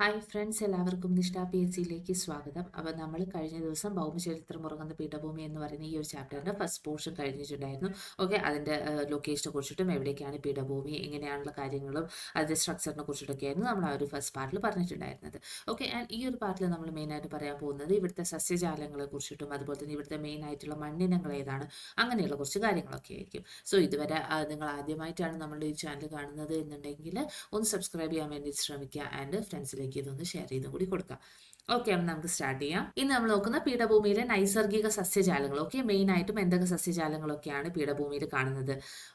Hi friends എല്ലാവർക്കും നിഷ്ഠ P H സിയിലേക്ക് സ്വാഗതം. അപ്പോൾ നമ്മൾ കഴിഞ്ഞ ദിവസം ഭൗമചരിത്രം ഉറങ്ങുന്ന പീഠഭൂമി എന്ന് പറയുന്ന ഈ ഒരു ചാപ്റ്ററിന്റെ ഫസ്റ്റ് പോർഷൻ കഴിഞ്ഞിട്ടുണ്ടായിരുന്നു. ഓക്കെ അതിന്റെ ലൊക്കേഷനെ കുറിച്ചിട്ടും എവിടേക്കാണ് പീഠഭൂമി എങ്ങനെയാണുള്ള കാര്യങ്ങളും അതിന്റെ സ്ട്രക്ചറിനെ കുറിച്ചിട്ടൊക്കെയായിരുന്നു നമ്മൾ ആ ഒരു ഫസ്റ്റ് പാർട്ടിൽ പറഞ്ഞിട്ടുണ്ടായിരുന്നത്. ഓക്കെ ആൻഡ് ഈ ഒരു പാർട്ടിൽ നമ്മൾ മെയിനായിട്ട് പറയാൻ പോകുന്നത് ഇവിടുത്തെ സസ്യജാലങ്ങളെ കുറിച്ചിട്ടും അതുപോലെ തന്നെ ഇവിടുത്തെ മെയിൻ ആയിട്ടുള്ള മണ്ണിനങ്ങൾ ഏതാണ് അങ്ങനെയുള്ള കുറച്ച് കാര്യങ്ങളൊക്കെ ആയിരിക്കും. സോ ഇതുവരെ നിങ്ങൾ ആദ്യമായിട്ടാണ് നമ്മളുടെ ഈ ചാനൽ കാണുന്നത് എന്നുണ്ടെങ്കിൽ ഒന്ന് സബ്സ്ക്രൈബ് ചെയ്യാൻ വേണ്ടി ശ്രമിക്കുക. ആൻഡ് ഫ്രണ്ട്സിലേക്ക് ഇതൊന്ന് ഷെയർ ചെയ്തും കൂടി കൊടുക്കുക ഓക്കെ അപ്പം നമുക്ക് സ്റ്റാർട്ട് ചെയ്യാം. ഇന്ന് നമ്മൾ നോക്കുന്ന പീഠഭൂമിയിലെ നൈസർഗിക സസ്യജാലങ്ങൾ. ഓക്കെ മെയിൻ ആയിട്ടും എന്തൊക്കെ സസ്യജാലങ്ങളൊക്കെയാണ് പീഠഭൂമിയിൽ കാണുന്നത്?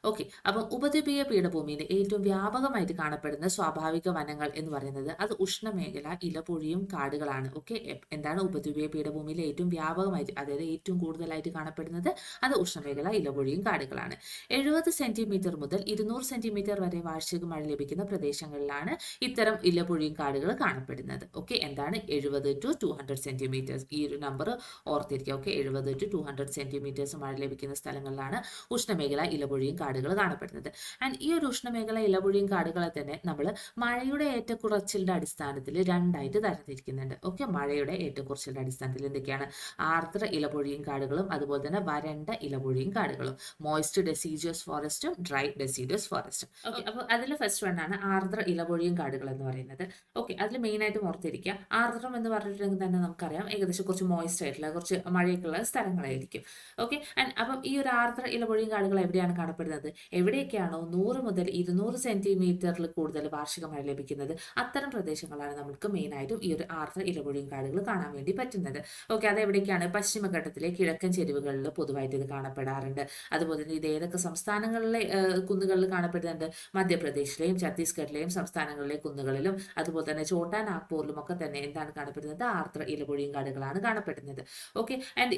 ഓക്കെ അപ്പം ഉപദ്വീപീയ പീഠഭൂമിയിൽ ഏറ്റവും വ്യാപകമായിട്ട് കാണപ്പെടുന്ന സ്വാഭാവിക വനങ്ങൾ എന്ന് പറയുന്നത് അത് ഉഷ്ണമേഖല ഇലപൊഴിയും കാടുകളാണ്. ഓക്കെ എന്താണ് ഉപദ്വീപീയ പീഠഭൂമിയിൽ ഏറ്റവും വ്യാപകമായിട്ട് അതായത് ഏറ്റവും കൂടുതലായിട്ട് കാണപ്പെടുന്നത്? അത് ഉഷ്ണമേഖല ഇലപൊഴിയും കാടുകളാണ്. എഴുപത് സെന്റിമീറ്റർ മുതൽ ഇരുന്നൂറ് സെന്റിമീറ്റർ വരെ വാർഷിക മഴ ലഭിക്കുന്ന പ്രദേശങ്ങളിലാണ് ഇത്തരം ഇലപൊഴിയും കാടുകൾ കാണപ്പെടുന്നത്. ഓക്കെ എന്താണ് എഴുപത് ടു ടു ഹൺഡ്രഡ് സെന്റിമീറ്റേഴ്സ് ഈ ഒരു നമ്പർ ഓർത്തിരിക്കുക. ഓക്കെ എഴുപത് ടു ടു ഹൺഡ്രഡ് സെന്റിമീറ്റേഴ്സ് മഴ ലഭിക്കുന്ന സ്ഥലങ്ങളിലാണ് ഉഷ്ണമേഖല ഇലപൊഴിയും കാടുകൾ കാണപ്പെടുന്നത്. ആൻഡ് ഈ ഒരു ഉഷ്ണമേഖല ഇലപൊഴിയും കാടുകളെ തന്നെ നമ്മൾ മഴയുടെ ഏറ്റക്കുറച്ചിലിന്റെ അടിസ്ഥാനത്തിൽ രണ്ടായിട്ട് തരംതിരിക്കുന്നുണ്ട്. ഓക്കെ മഴയുടെ ഏറ്റക്കുറച്ചിലിന്റെ അടിസ്ഥാനത്തിൽ എന്തൊക്കെയാണ്? ആർദ്ര ഇലപൊഴിയും കാടുകളും അതുപോലെ തന്നെ വരണ്ട ഇലപൊഴിയും കാടുകളും. മോയിസ്റ്റ് ഡെസീജിയസ് ഫോറസ്റ്റും ഡ്രൈ ഡെസീഡിയസ് ഫോറസ്റ്റും ഓക്കെ അപ്പോൾ അതിൽ ഫസ്റ്റ് വൺ ആണ് ആർദ്ര ഇലപൊഴിയും കാടുകൾ എന്ന് പറയുന്നത്. ഓക്കെ അതിൽ മെയിനായിട്ട് ഓർത്തിരിക്കുക. ആർദ്രം എന്ന് പറഞ്ഞിട്ടുണ്ടെങ്കിൽ തന്നെ നമുക്കറിയാം. ഏകദേശം കുറച്ച് മോയിസ്റ്റ് ആയിട്ടുള്ള കുറച്ച് മഴയൊക്കെയുള്ള സ്ഥലങ്ങളായിരിക്കും. ഓക്കെ ആൻഡ് അപ്പം ഈ ഒരു ആർദ്ര ഇലപൊഴിയും കാടുകൾ എവിടെയാണ് കാണപ്പെടുന്നത്? എവിടെയൊക്കെയാണോ നൂറ് മുതൽ ഇരുന്നൂറ് സെന്റിമീറ്ററിൽ കൂടുതൽ വാർഷിക മഴ ലഭിക്കുന്നത്. അത്തരം പ്രദേശങ്ങളാണ് നമുക്ക് മെയിനായിട്ടും ഈ ഒരു ആർദ്ര ഇലപൊഴിയും കാടുകൾ കാണാൻ വേണ്ടി പറ്റുന്നത്. ഓക്കെ അത് എവിടേക്കാണ് പശ്ചിമഘട്ടത്തിലെ കിഴക്കൻ ചെരുവുകളിൽ പൊതുവായിട്ട് ഇത് കാണപ്പെടാറുണ്ട്. അതുപോലെ തന്നെ ഇത് ഏതൊക്കെ സംസ്ഥാനങ്ങളിലെ കുന്നുകളിൽ കാണപ്പെടുന്നുണ്ട്? മധ്യപ്രദേശിലെയും ഛത്തീസ്ഗഡിലെയും സംസ്ഥാനങ്ങളിലെ കുന്നുകളിലും അതുപോലെ തന്നെ ചോട്ടാ നാഗ്പൂരിലും ഒക്കെ തന്നെ എന്താണ് കാണപ്പെടുന്നത്? ആർദ്ര ഇലപൊഴിയും കാടുകളാണ് കാണപ്പെടുന്നത്. ഓക്കെ ആൻഡ്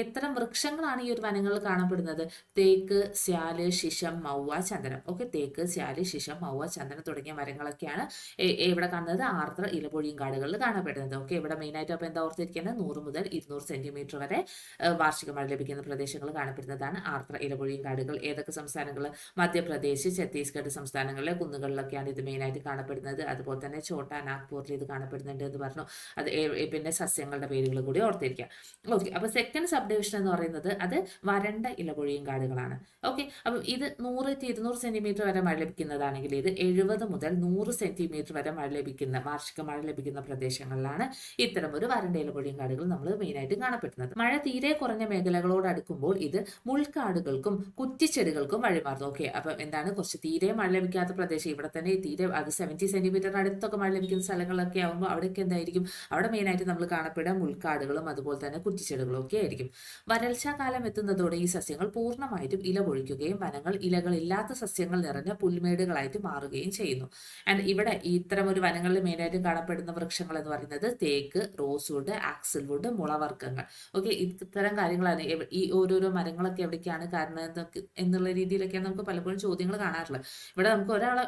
എത്ര വൃക്ഷങ്ങളാണ് ഈ ഒരു വനങ്ങളിൽ കാണപ്പെടുന്നത്? തേക്ക് സ്യാൽ ശിശം മൗവ ചന്ദനം. ഓക്കെ തേക്ക് സ്യാൽ ശിശം മൗവ ചന്ദനം തുടങ്ങിയ മരങ്ങളൊക്കെയാണ് ഇവിടെ കാണുന്നത്? ആർദ്ര ഇലപൊഴിയും കാടുകളിൽ കാണപ്പെടുന്നത്. ഓക്കെ ഇവിടെ മെയിനായിട്ട് അപ്പോൾ എന്താ ഓർത്തിരിക്കുന്നത് നൂറ് മുതൽ ഇരുന്നൂറ് സെന്റിമീറ്റർ വരെ വാർഷിക മഴ ലഭിക്കുന്ന പ്രദേശങ്ങൾ കാണപ്പെടുന്നതാണ് ആർദ്ര ഇലപൊഴിയും കാടുകൾ. ഏതൊക്കെ സംസ്ഥാനങ്ങൾ മധ്യപ്രദേശ് ഛത്തീസ്ഗഡ് സംസ്ഥാനങ്ങളിലെ കുന്നുകളിലൊക്കെയാണ് ഇത് മെയിനായിട്ട് കാണപ്പെടുന്നത്. അതുപോലെ തന്നെ ചോട്ടാ നാഗ്പൂരിൽ ഇത് കാണപ്പെടുന്നുണ്ട് എന്ന് പറഞ്ഞു. അത് പിന്നെ സസ്യങ്ങളുടെ പേരുകൾ കൂടി ഓർത്തിരിക്കുക. ഓക്കെ അപ്പോൾ സെക്കൻഡ് സബ് ഡിവിഷൻ എന്ന് പറയുന്നത് അത് വരണ്ട ഇലപൊഴിയും കാടുകളാണ്. ഓക്കെ അപ്പം ഇത് നൂറ് ഇരുന്നൂറ് സെന്റിമീറ്റർ വരെ മഴ ലഭിക്കുന്നതാണെങ്കിൽ ഇത് എഴുപത് മുതൽ നൂറ് സെന്റിമീറ്റർ വരെ മഴ ലഭിക്കുന്ന വാർഷിക മഴ ലഭിക്കുന്ന പ്രദേശങ്ങളിലാണ് ഇത്തരം ഒരു വരണ്ട ഇലപൊഴിയും കാടുകൾ നമ്മൾ മെയിനായിട്ട് കാണപ്പെടുന്നത്. മഴ തീരെ കുറഞ്ഞ മേഖലകളോട് അടുക്കുമ്പോൾ ഇത് മുൾക്കാടുകൾക്കും കുറ്റിച്ചെടികൾക്കും വഴിമാറുന്നു. ഓക്കെ അപ്പം എന്താണ്? കുറച്ച് തീരെ മഴ ലഭിക്കാത്ത പ്രദേശം. ഇവിടെ തന്നെ തീരെ അത് സെവന്റി സെന്റിമീറ്ററിന് അടുത്തൊക്കെ മഴ ലഭിക്കുന്ന സ്ഥലങ്ങളൊക്കെ ആകുമ്പോൾ അവിടെയൊക്കെ എന്തായിരിക്കും? അവിടെ മെയിനായിട്ട് നമ്മൾ കാണപ്പെടുക മുൾക്കാടുകളും അതുപോലെ തന്നെ കുറ്റിച്ചെടികളും ഒക്കെ ആയിരിക്കും. വരൾച്ചാ കാലം എത്തുന്നതോടെ ഈ സസ്യങ്ങൾ പൂർണമായിട്ടും ഇല പൊഴിക്കുകയും വനങ്ങൾ ഇലകളില്ലാത്ത സസ്യങ്ങൾ നിറഞ്ഞ പുൽമേടുകളായിട്ട് മാറുകയും ചെയ്യുന്നു. ആൻഡ് ഇവിടെ ഇത്തരം ഒരു വനങ്ങളിൽ മെയിനായിട്ട് കാണപ്പെടുന്ന വൃക്ഷങ്ങൾ എന്ന് പറയുന്നത് തേക്ക് റോസ് വുഡ് ആക്സിൽ വുഡ് മുളവർഗങ്ങൾ. ഓക്കെ ഇത്തരം കാര്യങ്ങളാണ് ഈ ഓരോരോ മരങ്ങളൊക്കെ എവിടേക്കാണ് കാരണം എന്നുള്ള രീതിയിലൊക്കെയാണ് നമുക്ക് പലപ്പോഴും ചോദ്യങ്ങൾ കാണാറുള്ളത്. ഇവിടെ നമുക്ക് ഒരാളെ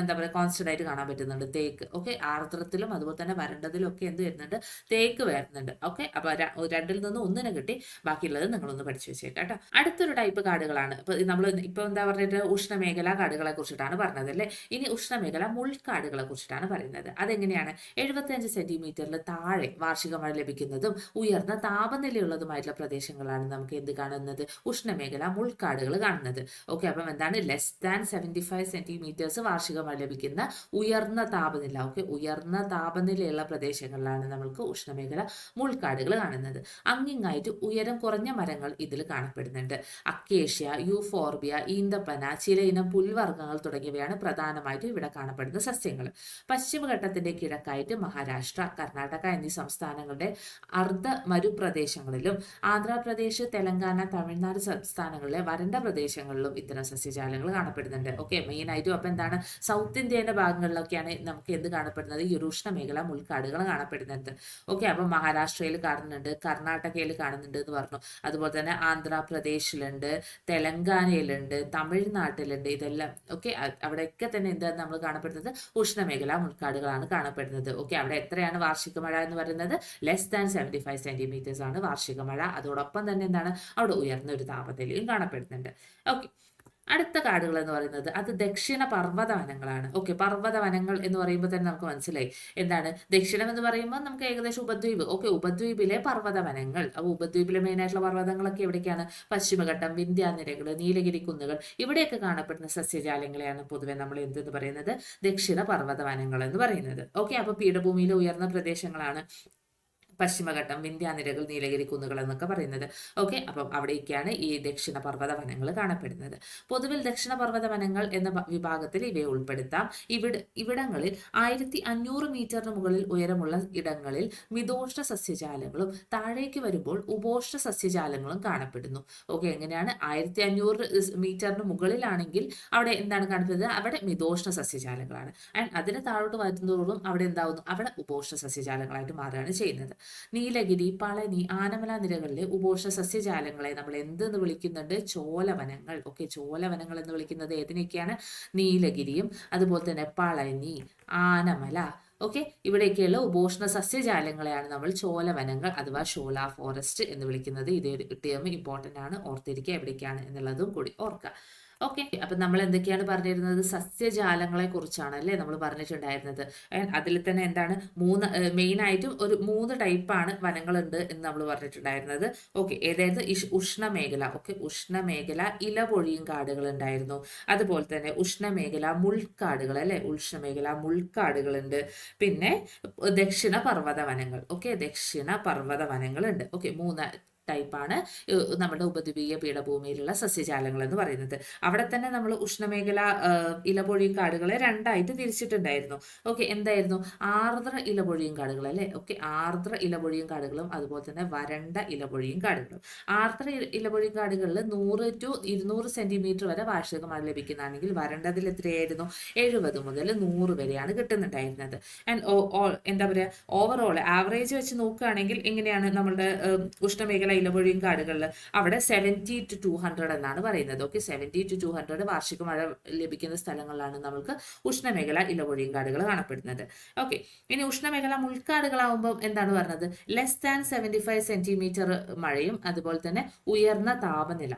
എന്താ പറയുക കോൺസ്റ്റന്റ് ആയിട്ട് കാണാൻ പറ്റുന്നുണ്ട്. തേക്ക് ഓക്കെ ആർദ്രത്തിലും അതുപോലെ തന്നെ വരണ്ടതിലും ഒക്കെ എന്ത് വരുന്നുണ്ട്? തേക്ക് വരുന്നുണ്ട്. ഓക്കെ അപ്പൊ രണ്ടിൽ നിന്ന് ഒന്നിനെ കിട്ടി. ബാക്കിയുള്ളത് നിങ്ങളൊന്ന് പഠിച്ചു വെച്ചേക്കാം കേട്ടോ. അടുത്തൊരു ടൈപ്പ് കാടുകളാണ്. ഇപ്പൊ നമ്മൾ ഇപ്പൊ എന്താ പറഞ്ഞിട്ട് ഉഷ്ണമേഖല കാടുകളെ കുറിച്ചിട്ടാണ് പറഞ്ഞത് അല്ലേ? ഇനി ഉഷ്ണമേഖല മുൾക്കാടുകളെ കുറിച്ചിട്ടാണ് പറയുന്നത്. അതെങ്ങനെയാണ്? എഴുപത്തിയഞ്ച് സെന്റിമീറ്ററിൽ താഴെ വാർഷിക മഴ ലഭിക്കുന്നതും ഉയർന്ന താപനിലയുള്ളതുമായിട്ടുള്ള പ്രദേശങ്ങളാണ് നമുക്ക് എന്ത് കാണുന്നത്? ഉഷ്ണമേഖല മുൾക്കാടുകൾ കാണുന്നത്. ഓക്കെ അപ്പം എന്താണ്? Less than seventy five centimetres വാർഷിക മഴ ലഭിക്കുന്ന ഉയർന്ന താപനില. ഓക്കെ ഉയർന്ന താപനിലയുള്ള പ്രദേശങ്ങളിലാണ് നമ്മൾക്ക് ഉഷ്ണമേഖല മുൾക്കാടുകൾ കാണുന്നത്. അങ്ങിങ്ങായിട്ട് ഉയരം കുറഞ്ഞ മരങ്ങൾ ഇതിൽ കാണപ്പെടുന്നുണ്ട്. അക്കേഷ്യ യൂഫോർബിയ ഈന്തപ്പന ചിലയിനം പുൽവർഗങ്ങൾ തുടങ്ങിയവയാണ് പ്രധാനമായിട്ടും ഇവിടെ കാണപ്പെടുന്ന സസ്യങ്ങൾ. പശ്ചിമഘട്ടത്തിന്റെ കിഴക്കായിട്ട് മഹാരാഷ്ട്ര കർണാടക എന്നീ സംസ്ഥാനങ്ങളുടെ അർദ്ധ മരുപ്രദേശങ്ങളിലും ആന്ധ്രാപ്രദേശ് തെലങ്കാന തമിഴ്നാട് സംസ്ഥാനങ്ങളിലെ വരണ്ട പ്രദേശങ്ങളിലും ഇത്തരം സസ്യജാലങ്ങൾ കാണപ്പെടുന്നുണ്ട്. ഓക്കെ മെയിൻ ആയിട്ടും അപ്പൊ എന്താണ് സൗത്ത് ഇന്ത്യയുടെ ഭാഗങ്ങളിലൊക്കെയാണ് നമുക്ക് എന്ത് കാണപ്പെടുന്നത്? ഈ ഉഷ്ണമേഖല മുൾക്കാടുകൾ കാണപ്പെടുന്നത്. ഓക്കെ അപ്പൊ മഹാരാഷ്ട്രയിൽ കാണുന്നുണ്ട് കർണാടകയിൽ കാണുന്നുണ്ട് എന്ന് പറഞ്ഞു. അതുപോലെ തന്നെ ആന്ധ്രാപ്രദേശിലുണ്ട് തെലങ്കാനയിലുണ്ട് തമിഴ്നാട്ടിലുണ്ട് ഇതെല്ലാം ഓക്കെ അവിടെയൊക്കെ തന്നെ എന്താണ് നമ്മൾ കാണപ്പെടുന്നത്? ഉഷ്ണമേഖലാ മുൾക്കാടുകളാണ് കാണപ്പെടുന്നത്. ഓക്കെ അവിടെ എത്രയാണ് വാർഷിക മഴ എന്ന് പറയുന്നത്? Less than seventy five centimetres ആണ് വാർഷിക മഴ. അതോടൊപ്പം തന്നെ എന്താണ്? അവിടെ ഉയർന്ന ഒരു താപനിലയും കാണപ്പെടുന്നുണ്ട്. ഓക്കെ അടുത്ത കാടുകൾ എന്ന് പറയുന്നത് അത് ദക്ഷിണ പർവത വനങ്ങളാണ് ഓക്കെ പർവത വനങ്ങൾ എന്ന് പറയുമ്പോൾ തന്നെ നമുക്ക് മനസ്സിലായി. എന്താണ്? ദക്ഷിണം എന്ന് പറയുമ്പോൾ നമുക്ക് ഏകദേശം ഉപദ്വീപ്. ഓക്കെ ഉപദ്വീപിലെ പർവത വനങ്ങൾ അപ്പോൾ ഉപദ്വീപിലെ മെയിൻ ആയിട്ടുള്ള പർവതങ്ങളൊക്കെ എവിടേക്കാണ്? പശ്ചിമഘട്ടം വിന്ധ്യാനിരകൾ നീലഗിരി കുന്നുകൾ ഇവിടെയൊക്കെ കാണപ്പെടുന്ന സസ്യജാലങ്ങളെയാണ് പൊതുവെ നമ്മൾ എന്തെന്ന് പറയുന്നത്? ദക്ഷിണ പർവത വനങ്ങൾ എന്ന് പറയുന്നത്. ഓക്കെ അപ്പോൾ പീഠഭൂമിയിലെ ഉയർന്ന പ്രദേശങ്ങളാണ് പശ്ചിമഘട്ടം വിന്ധ്യാനിരകൾ നീലഗിരി കുന്നുകൾ എന്നൊക്കെ പറയുന്നത്. ഓക്കെ അപ്പം അവിടേക്കാണ് ഈ ദക്ഷിണ പർവത വനങ്ങൾ കാണപ്പെടുന്നത്. പൊതുവിൽ ദക്ഷിണ പർവത വനങ്ങൾ എന്ന വിഭാഗത്തിൽ ഇവയെ ഉൾപ്പെടുത്താം. ഇവിടെ ഇവിടങ്ങളിൽ ആയിരത്തി അഞ്ഞൂറ് മീറ്ററിന് മുകളിൽ ഉയരമുള്ള ഇടങ്ങളിൽ മിതോഷ്ണ സസ്യജാലങ്ങളും താഴേക്ക് വരുമ്പോൾ ഉപോഷ്ണ സസ്യജാലങ്ങളും കാണപ്പെടുന്നു. ഓക്കെ എങ്ങനെയാണ്? ആയിരത്തി അഞ്ഞൂറ് മീറ്ററിന് മുകളിലാണെങ്കിൽ അവിടെ എന്താണ് കാണപ്പെടുന്നത്? അവിടെ മിതോഷ്ണ സസ്യജാലങ്ങളാണ്. ആൻഡ് അതിന് താഴോട്ട് വരുന്നതോടും അവിടെ എന്താവുന്നു? അവിടെ ഉപോഷ്ണ സസ്യജാലങ്ങളായിട്ട് മാറുകയാണ് ചെയ്യുന്നത്. നീലഗിരി പളനി ആനമല നിരകളിലെ ഉപോഷ സസ്യജാലങ്ങളെ നമ്മൾ എന്തെന്ന് വിളിക്കുന്നുണ്ട്? ചോലവനങ്ങൾ. ഓക്കെ ചോലവനങ്ങൾ എന്ന് വിളിക്കുന്നത് ഏതിനൊക്കെയാണ്? നീലഗിരിയും അതുപോലെ തന്നെ പളനി ആനമല. ഓക്കെ ഇവിടെയൊക്കെയുള്ള ഉപോഷ്ണ സസ്യജാലങ്ങളെയാണ് നമ്മൾ ചോലവനങ്ങൾ അഥവാ ഷോല ഫോറസ്റ്റ് എന്ന് വിളിക്കുന്നത്. ഇതേ ടേം ഇമ്പോർട്ടന്റ് ആണ്. ഓർത്തിരിക്കുക എവിടേക്കാണ് എന്നുള്ളതും കൂടി ഓർക്കുക. ഓക്കെ. അപ്പം നമ്മൾ എന്തൊക്കെയാണ് പറഞ്ഞിരുന്നത്? സസ്യജാലങ്ങളെ കുറിച്ചാണ് അല്ലേ നമ്മൾ പറഞ്ഞിട്ടുണ്ടായിരുന്നത്. അതിൽ തന്നെ എന്താണ്? മൂന്ന് മെയിൻ ആയിട്ടും ഒരു മൂന്ന് ടൈപ്പാണ് വനങ്ങളുണ്ട് എന്ന് നമ്മൾ പറഞ്ഞിട്ടുണ്ടായിരുന്നത്. ഓക്കെ. ഏതായിരുന്നു? ഉഷ്ണമേഖല. ഓക്കെ. ഉഷ്ണമേഖല ഇലപൊഴിയും കാടുകൾ ഉണ്ടായിരുന്നു. അതുപോലെ തന്നെ ഉഷ്ണമേഖല മുൾക്കാടുകൾ അല്ലെ? ഉഷ്ണമേഖല മുൾക്കാടുകളുണ്ട്. പിന്നെ ദക്ഷിണ പർവത വനങ്ങൾ ഓക്കെ. ദക്ഷിണ പർവത വനങ്ങളുണ്ട് ഓക്കെ. മൂന്ന് ടൈപ്പാണ് നമ്മുടെ ഉപദ്വീപീയ പീഠഭൂമിയിലുള്ള സസ്യജാലങ്ങൾ എന്ന് പറയുന്നത്. അവിടെ തന്നെ നമ്മൾ ഉഷ്ണമേഖല ഇലപൊഴിയും കാടുകളെ രണ്ടായിട്ട് തിരിച്ചിട്ടുണ്ടായിരുന്നു ഓക്കെ എന്തായിരുന്നു? ആർദ്ര ഇലപൊഴിയും കാടുകൾ അല്ലേ? ഓക്കെ ആർദ്ര ഇലപൊഴിയും കാടുകളും അതുപോലെ തന്നെ വരണ്ട ഇലപൊഴിയും കാടുകളും. ആർദ്ര ഇലപൊഴിയും കാടുകളിൽ നൂറ് ടു ഇരുന്നൂറ് സെന്റിമീറ്റർ വരെ വാർഷിക മഴ ലഭിക്കുന്നതാണെങ്കിൽ വരണ്ടതിൽ എത്രയായിരുന്നു? എഴുപത് മുതൽ നൂറ് വരെയാണ് കിട്ടുന്നുണ്ടായിരുന്നത്. ആൻഡ് എന്താ പറയുക ഓവറോൾ ആവറേജ് വെച്ച് നോക്കുകയാണെങ്കിൽ എങ്ങനെയാണ് നമ്മുടെ ഉഷ്ണമേഖല ഇലപൊഴിയും കാടുകളിൽ അവിടെ സെവന്റി ടു ടു ഹൺഡ്രഡ് എന്നാണ് പറയുന്നത്. Okay seventy two two hundred വാർഷിക മഴ ലഭിക്കുന്ന സ്ഥലങ്ങളിലാണ് നമുക്ക് ഉഷ്ണമേഖല ഇലപൊഴിയും കാടുകൾ കാണപ്പെടുന്നത്. ഓക്കെ ഇനി ഉഷ്ണമേഖല മുൾക്കാടുകളാവുമ്പോൾ എന്താണ് പറഞ്ഞത്? Less than seventy five centimetre മഴയും അതുപോലെ തന്നെ ഉയർന്ന താപനില.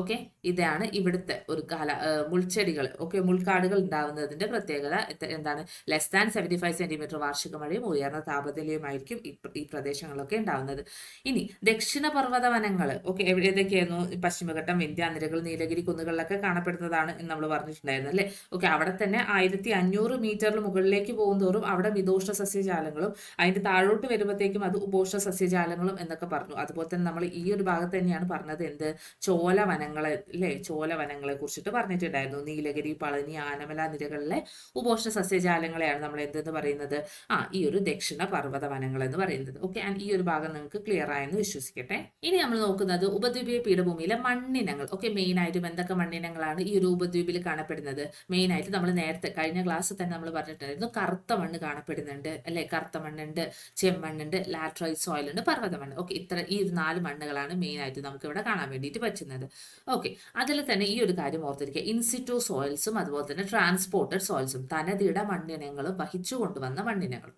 ഓക്കെ? ഇതാണ് ഇവിടുത്തെ ഒരു കാല മുൾച്ചെടികൾ. ഓക്കെ മുൾക്കാടുകൾ ഉണ്ടാവുന്നതിന്റെ പ്രത്യേകത എന്താണ്? Less than seventy five centimetre വാർഷിക മഴയും ഉയർന്ന താപനിലയുമായിരിക്കും ഈ പ്രദേശങ്ങളൊക്കെ ഉണ്ടാവുന്നത്. ഇനി ദക്ഷിണ പർവത വനങ്ങൾ ഓക്കെ ഏതൊക്കെയായിരുന്നു? പശ്ചിമഘട്ടം വിന്ധ്യാനിരകൾ നീലഗിരി കുന്നുകളിലൊക്കെ കാണപ്പെടുന്നതാണ് എന്ന് നമ്മൾ പറഞ്ഞിട്ടുണ്ടായിരുന്നു അല്ലേ? ഓക്കെ അവിടെ തന്നെ ആയിരത്തി അഞ്ഞൂറ് മീറ്ററിൽ മുകളിലേക്ക് പോകുന്തോറും അവിടെ വിദോഷ സസ്യജാലങ്ങളും അതിന്റെ താഴോട്ട് വരുമ്പോഴത്തേക്കും അത് ഉപോഷ സസ്യജാലങ്ങളും എന്നൊക്കെ പറഞ്ഞു. അതുപോലെ തന്നെ നമ്മൾ ഈ ഒരു ഭാഗത്ത് തന്നെയാണ് പറഞ്ഞത് എന്ത്? ചോല വനങ്ങളെ അല്ലേ ചോലവനങ്ങളെ കുറിച്ചിട്ട് പറഞ്ഞിട്ടുണ്ടായിരുന്നു. നീലഗിരി പളനി ആനമല നിരകളിലെ ഉപോഷ്ണ സസ്യജാലങ്ങളെയാണ് നമ്മൾ എന്തെന്ന് പറയുന്നത്? ആ ഈ ഒരു ദക്ഷിണ പർവത വനങ്ങൾ എന്ന് പറയുന്നത്. ഓക്കെ ആൻഡ് ഈ ഒരു ഭാഗം നിങ്ങൾക്ക് ക്ലിയർ ആയെന്ന് വിശ്വസിക്കട്ടെ. ഇനി നമ്മൾ നോക്കുന്നത് ഉപദ്വീപീയ പീഠഭൂമിയിലെ മണ്ണിനങ്ങൾ. ഓക്കെ മെയിൻ ആയിട്ടും എന്തൊക്കെ മണ്ണിനങ്ങളാണ് ഈ ഒരു ഉപദ്വീപിൽ കാണപ്പെടുന്നത്? മെയിൻ ആയിട്ട് നമ്മൾ നേരത്തെ കഴിഞ്ഞ ക്ലാസ്സിൽ തന്നെ നമ്മൾ പറഞ്ഞിട്ടുണ്ടായിരുന്നു കറുത്ത മണ്ണ് കാണപ്പെടുന്നുണ്ട് അല്ലെ? കറുത്ത മണ്ണുണ്ട് ചെമ്മണ്ണുണ്ട് ലാട്രൈറ്റ് സോയിൽ ഉണ്ട് പർവത മണ്ണ് ഓക്കെ ഇത്ര ഈ നാല് മണ്ണുകളാണ് മെയിൻ ആയിട്ട് നമുക്ക് ഇവിടെ കാണാൻ വേണ്ടിയിട്ട് പറ്റുന്നത്. ഓക്കെ അതിൽ തന്നെ ഈ ഒരു കാര്യം ഓർത്തിരിക്കുക. ഇൻസിറ്റു സോയിൽസും അതുപോലെ തന്നെ ട്രാൻസ്പോർട്ടഡ് സോയിൽസും തനതിട മണ്ണിനങ്ങളും വഹിച്ചു കൊണ്ടുവന്ന മണ്ണിനങ്ങളും.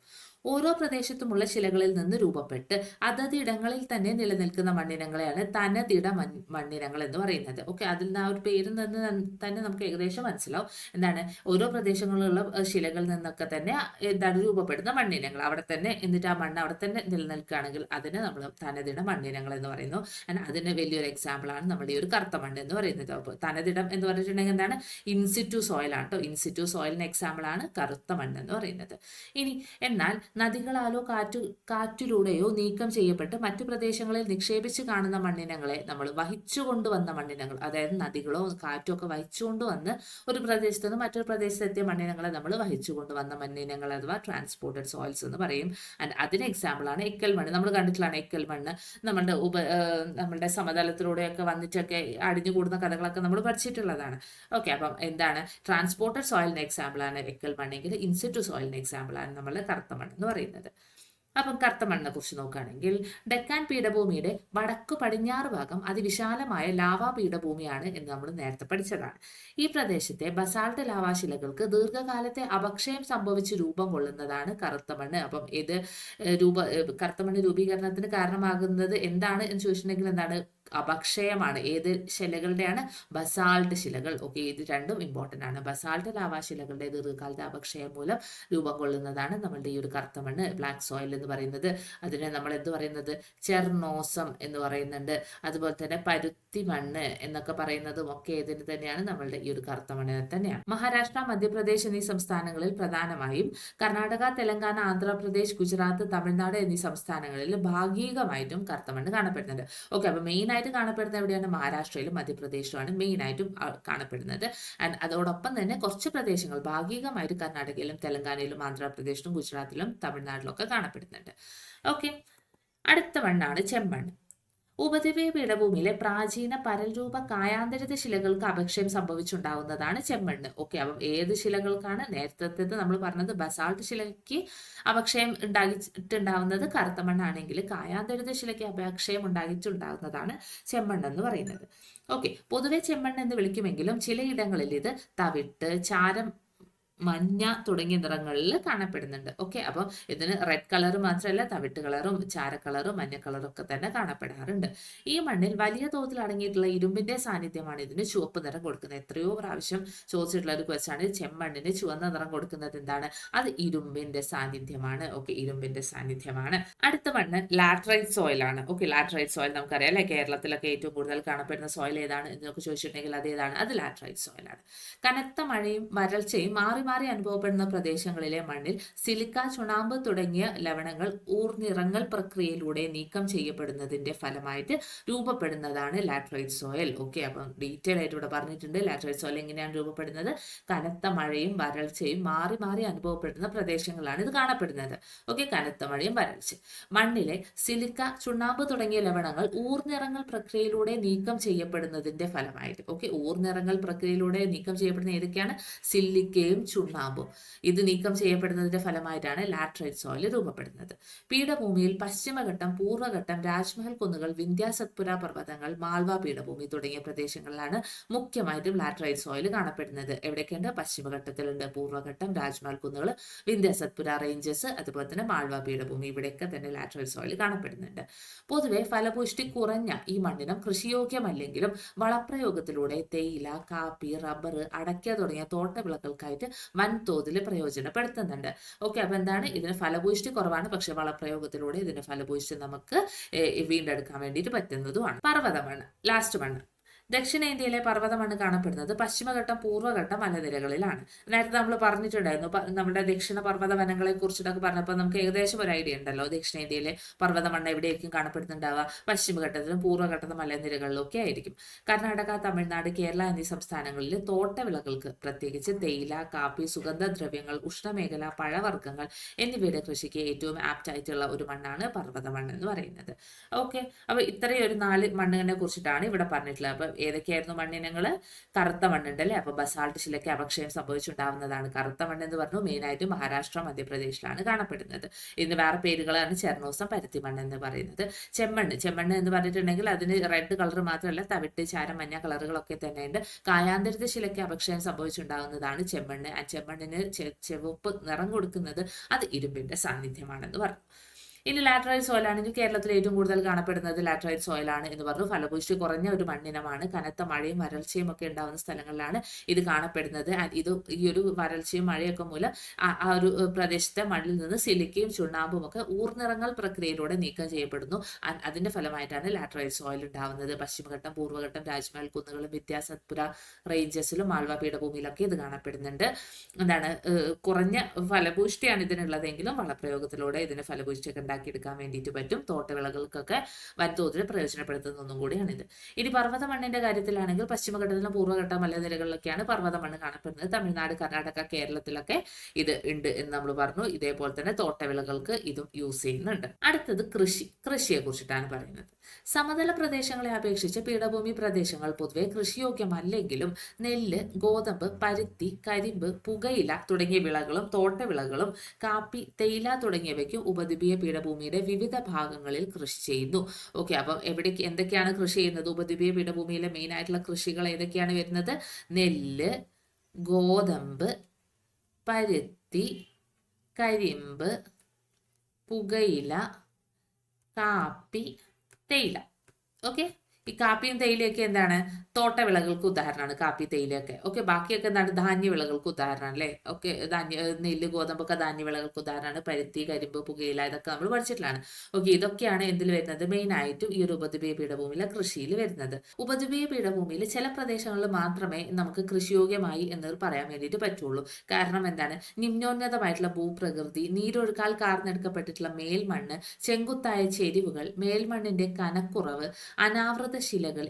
ഓരോ പ്രദേശത്തുമുള്ള ശിലകളിൽ നിന്ന് രൂപപ്പെട്ട് അതതിടങ്ങളിൽ തന്നെ നിലനിൽക്കുന്ന മണ്ണിനങ്ങളെയാണ് തനതിട മണ്ണിനങ്ങൾ എന്ന് പറയുന്നത്. ഓക്കെ അതിൽ നിന്ന് ആ ഒരു പേര് നിന്ന് തന്നെ നമുക്ക് ഏകദേശം മനസ്സിലാവും. എന്താണ്? ഓരോ പ്രദേശങ്ങളിലുള്ള ശിലകളിൽ നിന്നൊക്കെ തന്നെ എന്താണ് രൂപപ്പെടുന്ന മണ്ണിനങ്ങൾ. അവിടെ തന്നെ എന്നിട്ട് ആ മണ്ണ് അവിടെ തന്നെ നിലനിൽക്കുകയാണെങ്കിൽ അതിന് നമ്മൾ തനതിട മണ്ണിനങ്ങൾ എന്ന് പറയുന്നു. അതിന് വലിയൊരു എക്സാമ്പിൾ ആണ് നമ്മുടെ ഈ ഒരു കറുത്ത മണ്ണ് എന്ന് പറയുന്നത്. അപ്പോൾ തനതിടം എന്ന് പറഞ്ഞിട്ടുണ്ടെങ്കിൽ എന്താണ്? ഇൻസിറ്റ്യൂ സോയിലാണ് കേട്ടോ ഇൻസിറ്റു സോയിലിന് എക്സാമ്പിൾ ആണ് കറുത്ത മണ്ണ് എന്ന് പറയുന്നത്. ഇനി എന്നാൽ നദികളാലോ കാറ്റു കാറ്റിലൂടെയോ നീക്കം ചെയ്യപ്പെട്ട് മറ്റു പ്രദേശങ്ങളിൽ നിക്ഷേപിച്ച് കാണുന്ന മണ്ണിനങ്ങളെ നമ്മൾ വഹിച്ചു കൊണ്ടുവന്ന മണ്ണിനങ്ങൾ അതായത് നദികളോ കാറ്റോ ഒക്കെ വഹിച്ചുകൊണ്ട് വന്ന് ഒരു പ്രദേശത്ത് നിന്ന് മറ്റൊരു പ്രദേശത്തെത്തിയ മണ്ണിനങ്ങളെ നമ്മൾ വഹിച്ചു കൊണ്ടുവന്ന മണ്ണിനങ്ങൾ അഥവാ ട്രാൻസ്പോർട്ടഡ് സോയിൽസ് എന്ന് പറയും. ആൻഡ് അതിന് എക്സാമ്പിളാണ് എക്കൽ മണ്ണ്. നമ്മൾ കണ്ടിട്ടുള്ളതാണ് എക്കൽ മണ്ണ്? നമ്മുടെ ഉപ നമ്മുടെ സമതലത്തിലൂടെയൊക്കെ വന്നിട്ടൊക്കെ അടിഞ്ഞു കൂടുന്ന കഥകളൊക്കെ നമ്മൾ പഠിച്ചിട്ടുള്ളതാണ്. ഓക്കെ അപ്പം എന്താണ്? ട്രാൻസ്പോർട്ടഡ് സോയിലിന് എക്സാമ്പിളാണ് എക്കൽ മണ്ണെങ്കിൽ ഇൻസിറ്റു സോയിലിന് എക്സാമ്പിളാണ് നമ്മൾ കറുത്ത മണ്ണ്. എന്ന് പറയുന്നത്. അപ്പം കറുത്ത മണ്ണിനെ കുറിച്ച് നോക്കുകയാണെങ്കിൽ ഡെക്കാൻ പീഠഭൂമിയുടെ വടക്കു പടിഞ്ഞാറ് ഭാഗം അതിവിശാലമായ ലാവാ പീഠഭൂമിയാണ് എന്ന് നമ്മൾ നേരത്തെ പഠിച്ചതാണ്. ഈ പ്രദേശത്തെ ബസാൾട്ട് ലാവാശിലകൾക്ക് ദീർഘകാലത്തെ അപക്ഷയം സംഭവിച്ച് രൂപം കൊള്ളുന്നതാണ് കറുത്ത മണ്ണ്. അപ്പം ഇത് രൂപ കറുത്ത മണ്ണ് രൂപീകരണത്തിന് കാരണമാകുന്നത് എന്താണ് എന്ന് ചോദിച്ചിട്ടുണ്ടെങ്കിൽ എന്താണ്? അപക്ഷയമാണ്. ഏത് ശിലകളുടെയാണ്? ബസാൾട്ട് ശിലകൾ. ഓക്കെ ഇത് രണ്ടും ഇമ്പോർട്ടന്റ് ആണ്. ബസാൾട്ട് ലാവാശിലകളുടെ ദീർഘകാലത്തെ അപക്ഷയം മൂലം രൂപം കൊള്ളുന്നതാണ് നമ്മളുടെ ഈ ഒരു കറുത്ത മണ്ണ് ബ്ലാക്ക് സോയിൽ എന്ന് പറയുന്നത്. അതിനെ നമ്മൾ എന്ത് പറയുന്നത്? ചെർണോസം എന്ന് പറയുന്നുണ്ട്. അതുപോലെ തന്നെ പരുത്തി മണ്ണ് എന്നൊക്കെ പറയുന്നതും ഒക്കെ ഇതിന് തന്നെയാണ് നമ്മളുടെ ഈ ഒരു കറുത്ത മണ്ണിനെ തന്നെയാണ്. മഹാരാഷ്ട്ര മധ്യപ്രദേശ് എന്നീ സംസ്ഥാനങ്ങളിൽ പ്രധാനമായും കർണാടക തെലങ്കാന ആന്ധ്രാപ്രദേശ് ഗുജറാത്ത് തമിഴ്നാട് എന്നീ സംസ്ഥാനങ്ങളിൽ ഭാഗികമായിട്ടും കറുത്ത മണ്ണ് കാണപ്പെടുന്നുണ്ട്. ഓക്കെ അപ്പൊ മെയിൻ ആയിട്ട് കാണപ്പെടുന്നത് എവിടെയാണ്? മഹാരാഷ്ട്രയിലും മധ്യപ്രദേശിലുമാണ് മെയിനായിട്ടും കാണപ്പെടുന്നത്. ആൻഡ് അതോടൊപ്പം തന്നെ കുറച്ച് പ്രദേശങ്ങൾ ഭാഗികമായിട്ട് കർണാടകയിലും തെലങ്കാനയിലും ആന്ധ്രാപ്രദേശിലും ഗുജറാത്തിലും തമിഴ്നാട്ടിലും ഒക്കെ കാണപ്പെടുന്നുണ്ട്. ഓക്കെ. അടുത്ത മണ്ണാണ് ചെമ്മണ്ണ് ഉപദ്വീപീയ പീഠഭൂമിയിലെ പ്രാചീന പരൽരൂപ കായാന്തരിത ശിലകൾക്ക് അപക്ഷയം സംഭവിച്ചുണ്ടാവുന്നതാണ് ചെമ്മണ്ണ്. ഓക്കെ അപ്പം ഏത് ശിലകൾക്കാണ് നേരത്തെ നമ്മൾ പറഞ്ഞത്? ബസാൾട്ട് ശിലയ്ക്ക് അപക്ഷയം ഉണ്ടാക്കിയിട്ടുണ്ടാവുന്നത് കറുത്ത മണ്ണാണെങ്കിൽ കായാന്തരിത ശിലയ്ക്ക് അപക്ഷയം ഉണ്ടാക്കിയിട്ടുണ്ടാകുന്നതാണ് ചെമ്മണ്ണ് എന്ന് പറയുന്നത്. ഓക്കെ പൊതുവെ ചെമ്മണ്ണ് എന്ന് വിളിക്കുമെങ്കിലും ചിലയിടങ്ങളിൽ ഇത് തവിട്ട് ചാരം മഞ്ഞ തുടങ്ങിയ നിറങ്ങളിൽ കാണപ്പെടുന്നുണ്ട്. ഓക്കെ അപ്പോൾ ഇതിന് റെഡ് കളർ മാത്രമല്ല തവിട്ട് കളറും ചാര കളറും മഞ്ഞ കളറും ഒക്കെ തന്നെ കാണപ്പെടാറുണ്ട്. ഈ മണ്ണിൽ വലിയ തോതിൽ അടങ്ങിയിട്ടുള്ള ഇരുമ്പിന്റെ സാന്നിധ്യമാണ് ഇതിന് ചുവപ്പ് നിറം കൊടുക്കുന്നത്. എത്രയോ പ്രാവശ്യം ചോദിച്ചിട്ടുള്ള ഒരു ക്വസ്റ്റാണ് ചെമ്മണ്ണിന് ചുവന്ന നിറം കൊടുക്കുന്നത് എന്താണ്? അത് ഇരുമ്പിന്റെ സാന്നിധ്യമാണ്. ഓക്കെ ഇരുമ്പിന്റെ സാന്നിധ്യമാണ്. അടുത്ത മണ്ണ് ലാട്രൈറ്റ് സോയിൽ ആണ്. ഓക്കെ ലാട്രൈറ്റ് സോയിൽ നമുക്കറിയാം അല്ലെ? കേരളത്തിലൊക്കെ ഏറ്റവും കൂടുതൽ കാണപ്പെടുന്ന സോയിൽ ഏതാണ്? എന്നൊക്കെ ചോദിച്ചിട്ടുണ്ടെങ്കിൽ അത് ഏതാണ്? അത് ലാട്രൈറ്റ് സോയിലാണ് കനത്ത മഴയും വരൾച്ചയും മാറി മാറി അനുഭവപ്പെടുന്ന പ്രദേശങ്ങളിലെ മണ്ണിൽ സിലിക്ക ചുണാമ്പ് തുടങ്ങിയ ലവണങ്ങൾ ഊർനിറങ്ങൽ പ്രക്രിയയിലൂടെ നീക്കം ചെയ്യപ്പെടുന്നതിന്റെ ഫലമായിട്ട് രൂപപ്പെടുന്നതാണ് ലാറ്ററൈറ്റ് സോയിൽ. ഓക്കെ അപ്പം ഡീറ്റെയിൽ ആയിട്ട് ഇവിടെ പറഞ്ഞിട്ടുണ്ട്. ലാറ്ററൈറ്റ് സോയിൽ എങ്ങനെയാണ് രൂപപ്പെടുന്നത്? കനത്ത മഴയും വരൾച്ചയും മാറി മാറി അനുഭവപ്പെടുന്ന പ്രദേശങ്ങളാണ് ഇത് കാണപ്പെടുന്നത്. ഓക്കെ കനത്ത മഴയും വരൾച്ച മണ്ണിലെ സിലിക്ക ചുണ്ണാമ്പ് തുടങ്ങിയ ലവണങ്ങൾ ഊർനിറങ്ങൽ പ്രക്രിയയിലൂടെ നീക്കം ചെയ്യപ്പെടുന്നതിന്റെ ഫലമായിട്ട്. ഓക്കെ ഊർനിറങ്ങൽ പ്രക്രിയയിലൂടെ നീക്കം ചെയ്യപ്പെടുന്ന ഏതൊക്കെയാണ്? സില്ലിക്കയും ചുണ്ണാമ്പും ഇത് നീക്കം ചെയ്യപ്പെടുന്നതിന്റെ ഫലമായിട്ടാണ് ലാട്രൈറ്റ് സോയിൽ രൂപപ്പെടുന്നത്. പീഠഭൂമിയിൽ പശ്ചിമഘട്ടം പൂർവഘട്ടം രാജ്മഹൽ കുന്നുകൾ വിന്ധ്യാസത്പുര പർവതങ്ങൾ മാൾവ പീഠഭൂമി തുടങ്ങിയ പ്രദേശങ്ങളിലാണ് മുഖ്യമായിട്ടും ലാട്രൈറ്റ് സോയിൽ കാണപ്പെടുന്നത്. എവിടെയൊക്കെയുണ്ട്? പശ്ചിമഘട്ടത്തിലുണ്ട്. പൂർവഘട്ടം രാജ്മഹൽ കുന്നുകൾ വിന്ധ്യാസത്പുര റേഞ്ചസ് അതുപോലെ തന്നെ മാൾവ പീഠഭൂമി ഇവിടെയൊക്കെ തന്നെ ലാട്രൈറ്റ് സോയിൽ കാണപ്പെടുന്നുണ്ട്. പൊതുവെ ഫലപുഷ്ടി കുറഞ്ഞ ഈ മണ്ണിനം കൃഷിയോഗ്യമല്ലെങ്കിലും വളപ്രയോഗത്തിലൂടെ തേയില കാപ്പി റബ്ബർ അടയ്ക്ക തുടങ്ങിയ തോട്ടവിളകൾക്കായിട്ട് വൻതോതിൽ പ്രയോജനപ്പെടുത്തുന്നുണ്ട്. ഓക്കെ അപ്പോൾ എന്താണ്? ഇതിന് ഫലഭൂയിഷ്ടി കുറവാണ്. പക്ഷെ വളപ്രയോഗത്തിലൂടെ ഇതിന് ഫലഭൂയിഷ്ടി നമുക്ക് വീണ്ടെടുക്കാൻ വേണ്ടിയിട്ട് പറ്റുന്നതുമാണ്. പർവതമാണ് ലാസ്റ്റ് മണ്ണ്. ദക്ഷിണേന്ത്യയിലെ പർവതമാണ് കാണപ്പെടുന്നത്. പശ്ചിമഘട്ടം പൂർവഘട്ടം മലനിരകളിലാണ് നേരത്തെ നമ്മൾ പറഞ്ഞിട്ടുണ്ടായിരുന്നു നമ്മുടെ ദക്ഷിണ പർവത വനങ്ങളെ കുറിച്ചിട്ടൊക്കെ പറഞ്ഞപ്പോൾ നമുക്ക് ഏകദേശം ഒരു ഐഡിയ ഉണ്ടല്ലോ. ദക്ഷിണേന്ത്യയിലെ പർവത മണ്ണ് എവിടെയായിരിക്കും കാണപ്പെടുന്നുണ്ടാവുക? പശ്ചിമഘട്ടത്തിലും പൂർവഘട്ടത്തിലും മലനിരകളിലും ഒക്കെ ആയിരിക്കും. കർണാടക തമിഴ്നാട് കേരള എന്നീ സംസ്ഥാനങ്ങളിൽ തോട്ടവിളകൾക്ക് പ്രത്യേകിച്ച് തേയില കാപ്പി സുഗന്ധദ്രവ്യങ്ങൾ ഉഷ്ണമേഖല പഴവർഗങ്ങൾ എന്നിവയുടെ കൃഷിക്ക് ഏറ്റവും ആപ്റ്റ് ആയിട്ടുള്ള ഒരു മണ്ണാണ് പർവത മണ്ണ് എന്ന് പറയുന്നത്. ഓക്കെ. അപ്പോൾ ഇത്രയും ഒരു നാല് മണ്ണിനെ കുറിച്ചിട്ടാണ് ഇവിടെ പറഞ്ഞിട്ടുള്ളത്. അപ്പോൾ ഏതൊക്കെയായിരുന്നു മണ്ണിനങ്ങൾ കറുത്ത മണ്ണുണ്ട് അല്ലേ അപ്പോൾ ബസാൾട്ട് ശിലയ്ക്ക് അപക്ഷയം സംഭവിച്ചുണ്ടാവുന്നതാണ്. കറുത്ത മണ്ണ് എന്ന് പറഞ്ഞു മെയിനായിട്ട് മഹാരാഷ്ട്ര മധ്യപ്രദേശിലാണ് കാണപ്പെടുന്നത്. ഇതിന് വേറെ പേരുകളാണ് ചെർണോസം പരുത്തി മണ്ണ് എന്ന് പറയുന്നത്. ചെമ്മണ്ണ്. ചെമ്മണ്ണ് എന്ന് പറഞ്ഞിട്ടുണ്ടെങ്കിൽ അതിന് റെഡ് കളർ മാത്രമല്ല തവിട്ട് ചാരം മഞ്ഞ കളറുകളൊക്കെ തന്നെയുണ്ട്. കായാന്തരിത ശിലയ്ക്ക് അപക്ഷയം സംഭവിച്ചുണ്ടാകുന്നതാണ് ചെമ്മണ്ണ്. ആ ചെമ്മണ്ണിന് ചെവപ്പ് നിറം കൊടുക്കുന്നത് അത് ഇരുമ്പിന്റെ സാന്നിധ്യമാണെന്ന് പറഞ്ഞു. ഇനി ലാറ്ററൈറ്റ് സോയിൽ ആണെങ്കിൽ കേരളത്തിൽ ഏറ്റവും കൂടുതൽ കാണപ്പെടുന്നത് ലാറ്ററൈറ്റ് സോയിൽ ആണ് എന്ന് പറഞ്ഞു. ഫലപുഷ്ടി കുറഞ്ഞ ഒരു മണ്ണിനമാണ്. കനത്ത മഴയും വരൾച്ചയും ഒക്കെ ഉണ്ടാകുന്ന സ്ഥലങ്ങളിലാണ് ഇത് കാണപ്പെടുന്നത്. ഇത് ഈ ഒരു വരൾച്ചയും മഴയൊക്കെ മൂലം ആ ഒരു പ്രദേശത്തെ മണ്ണിൽ നിന്ന് സിലിക്കയും ചുണ്ണാമ്പും ഒക്കെ ഊർനിറങ്ങൾ പ്രക്രിയയിലൂടെ നീക്കം ചെയ്യപ്പെടുന്നു. അതിന്റെ ഫലമായിട്ടാണ് ലാറ്ററൈറ്റ് സോയിൽ ഉണ്ടാവുന്നത് പശ്ചിമഘട്ടം പൂർവഘട്ടം രാജ്മഹൽ കുന്നുകളും വിദ്യാസത്പുര റേഞ്ചസിലും മാൾവ പീഠഭൂമിയിലൊക്കെ ഇത് കാണപ്പെടുന്നുണ്ട്. എന്താണ് കുറഞ്ഞ ഫലഭൂഷ്ടിയാണ് ഇതിനുള്ളതെങ്കിലും വളപ്രയോഗത്തിലൂടെ ഇതിന് ഫലപുഷ്ടിയൊക്കെ ഉണ്ടാക്കിയെടുക്കാൻ വേണ്ടിയിട്ട് പറ്റും. തോട്ടവിളകൾക്കൊക്കെ വൻതോതിൽ പ്രയോജനപ്പെടുത്തുന്ന ഒന്നും കൂടിയാണിത്. ഇനി പർവത മണ്ണിന്റെ കാര്യത്തിലാണെങ്കിൽ പശ്ചിമഘട്ടത്തിലും പൂർവഘട്ട മലനിരകളിലൊക്കെയാണ് പർവത മണ്ണ് കാണപ്പെടുന്നത്. തമിഴ്നാട് കർണാടക കേരളത്തിലൊക്കെ ഇത് ഉണ്ട് എന്ന് നമ്മൾ പറഞ്ഞു. ഇതേപോലെ തന്നെ തോട്ടവിളകൾക്ക് ഇതും യൂസ് ചെയ്യുന്നുണ്ട്. അടുത്തത് കൃഷി. കൃഷിയെ കുറിച്ചിട്ടാണ് പറയുന്നത്. സമതല പ്രദേശങ്ങളെ അപേക്ഷിച്ച് പീഠഭൂമി പ്രദേശങ്ങൾ പൊതുവെ കൃഷിയോഗ്യമല്ലെങ്കിലും നെല്ല് ഗോതമ്പ് പരുത്തി കരിമ്പ് പുകയില തുടങ്ങിയ വിളകളും തോട്ടവിളകളും കാപ്പി തേയില തുടങ്ങിയവയ്ക്കും ഉപദ്വീപീയ പീഠഭൂമിയുടെ വിവിധ ഭാഗങ്ങളിൽ കൃഷി ചെയ്യുന്നു. ഓക്കെ അപ്പം എവിടെ എന്തൊക്കെയാണ് കൃഷി ചെയ്യുന്നത്? ഉപദ്വീപീയ പീഠഭൂമിയിലെ മെയിൻ ആയിട്ടുള്ള കൃഷികൾ ഏതൊക്കെയാണ് വരുന്നത്? നെല്ല് ഗോതമ്പ് പരുത്തി കരിമ്പ് പുകയില കാപ്പി തേയില ഓക്കെ ഈ കാപ്പിയും തേയിലയൊക്കെ എന്താണ്? തോട്ടവിളകൾക്ക് ഉദാഹരണമാണ് കാപ്പി തേയിലയൊക്കെ. ഓക്കെ ബാക്കിയൊക്കെ എന്താണ്? ധാന്യവിളകൾക്ക് ഉദാഹരണം അല്ലേ? ഓക്കെ ധാന്യ നെല്ല് ഗോതമ്പൊക്കെ ധാന്യവിളകൾക്ക് ഉദാഹരണമാണ്. പരുത്തി കരിമ്പ് പുകയില ഇതൊക്കെ നമ്മൾ പഠിച്ചിട്ടുള്ളതാണ്. ഓക്കെ ഇതൊക്കെയാണ് എന്തിൽ വരുന്നത്? മെയിൻ ആയിട്ടും ഈ ഒരു ഉപദ്വീപീയ പീഠഭൂമിയിലെ കൃഷിയിൽ വരുന്നത്. ഉപദ്വീപീയ പീഠഭൂമിയിൽ ചില പ്രദേശങ്ങളിൽ മാത്രമേ നമുക്ക് കൃഷിയോഗ്യമായി എന്ന് പറയാൻ വേണ്ടിയിട്ട് പറ്റുള്ളൂ. കാരണം എന്താണ്? നിമ്നോന്നതമായിട്ടുള്ള ഭൂപ്രകൃതി നീരൊഴുക്കാൽ കാർന്നെടുക്കപ്പെട്ടിട്ടുള്ള മേൽമണ്ണ് ചെങ്കുത്തായ ചെരിവുകൾ മേൽമണ്ണിന്റെ കനക്കുറവ് അനാവൃത ശിലകൾ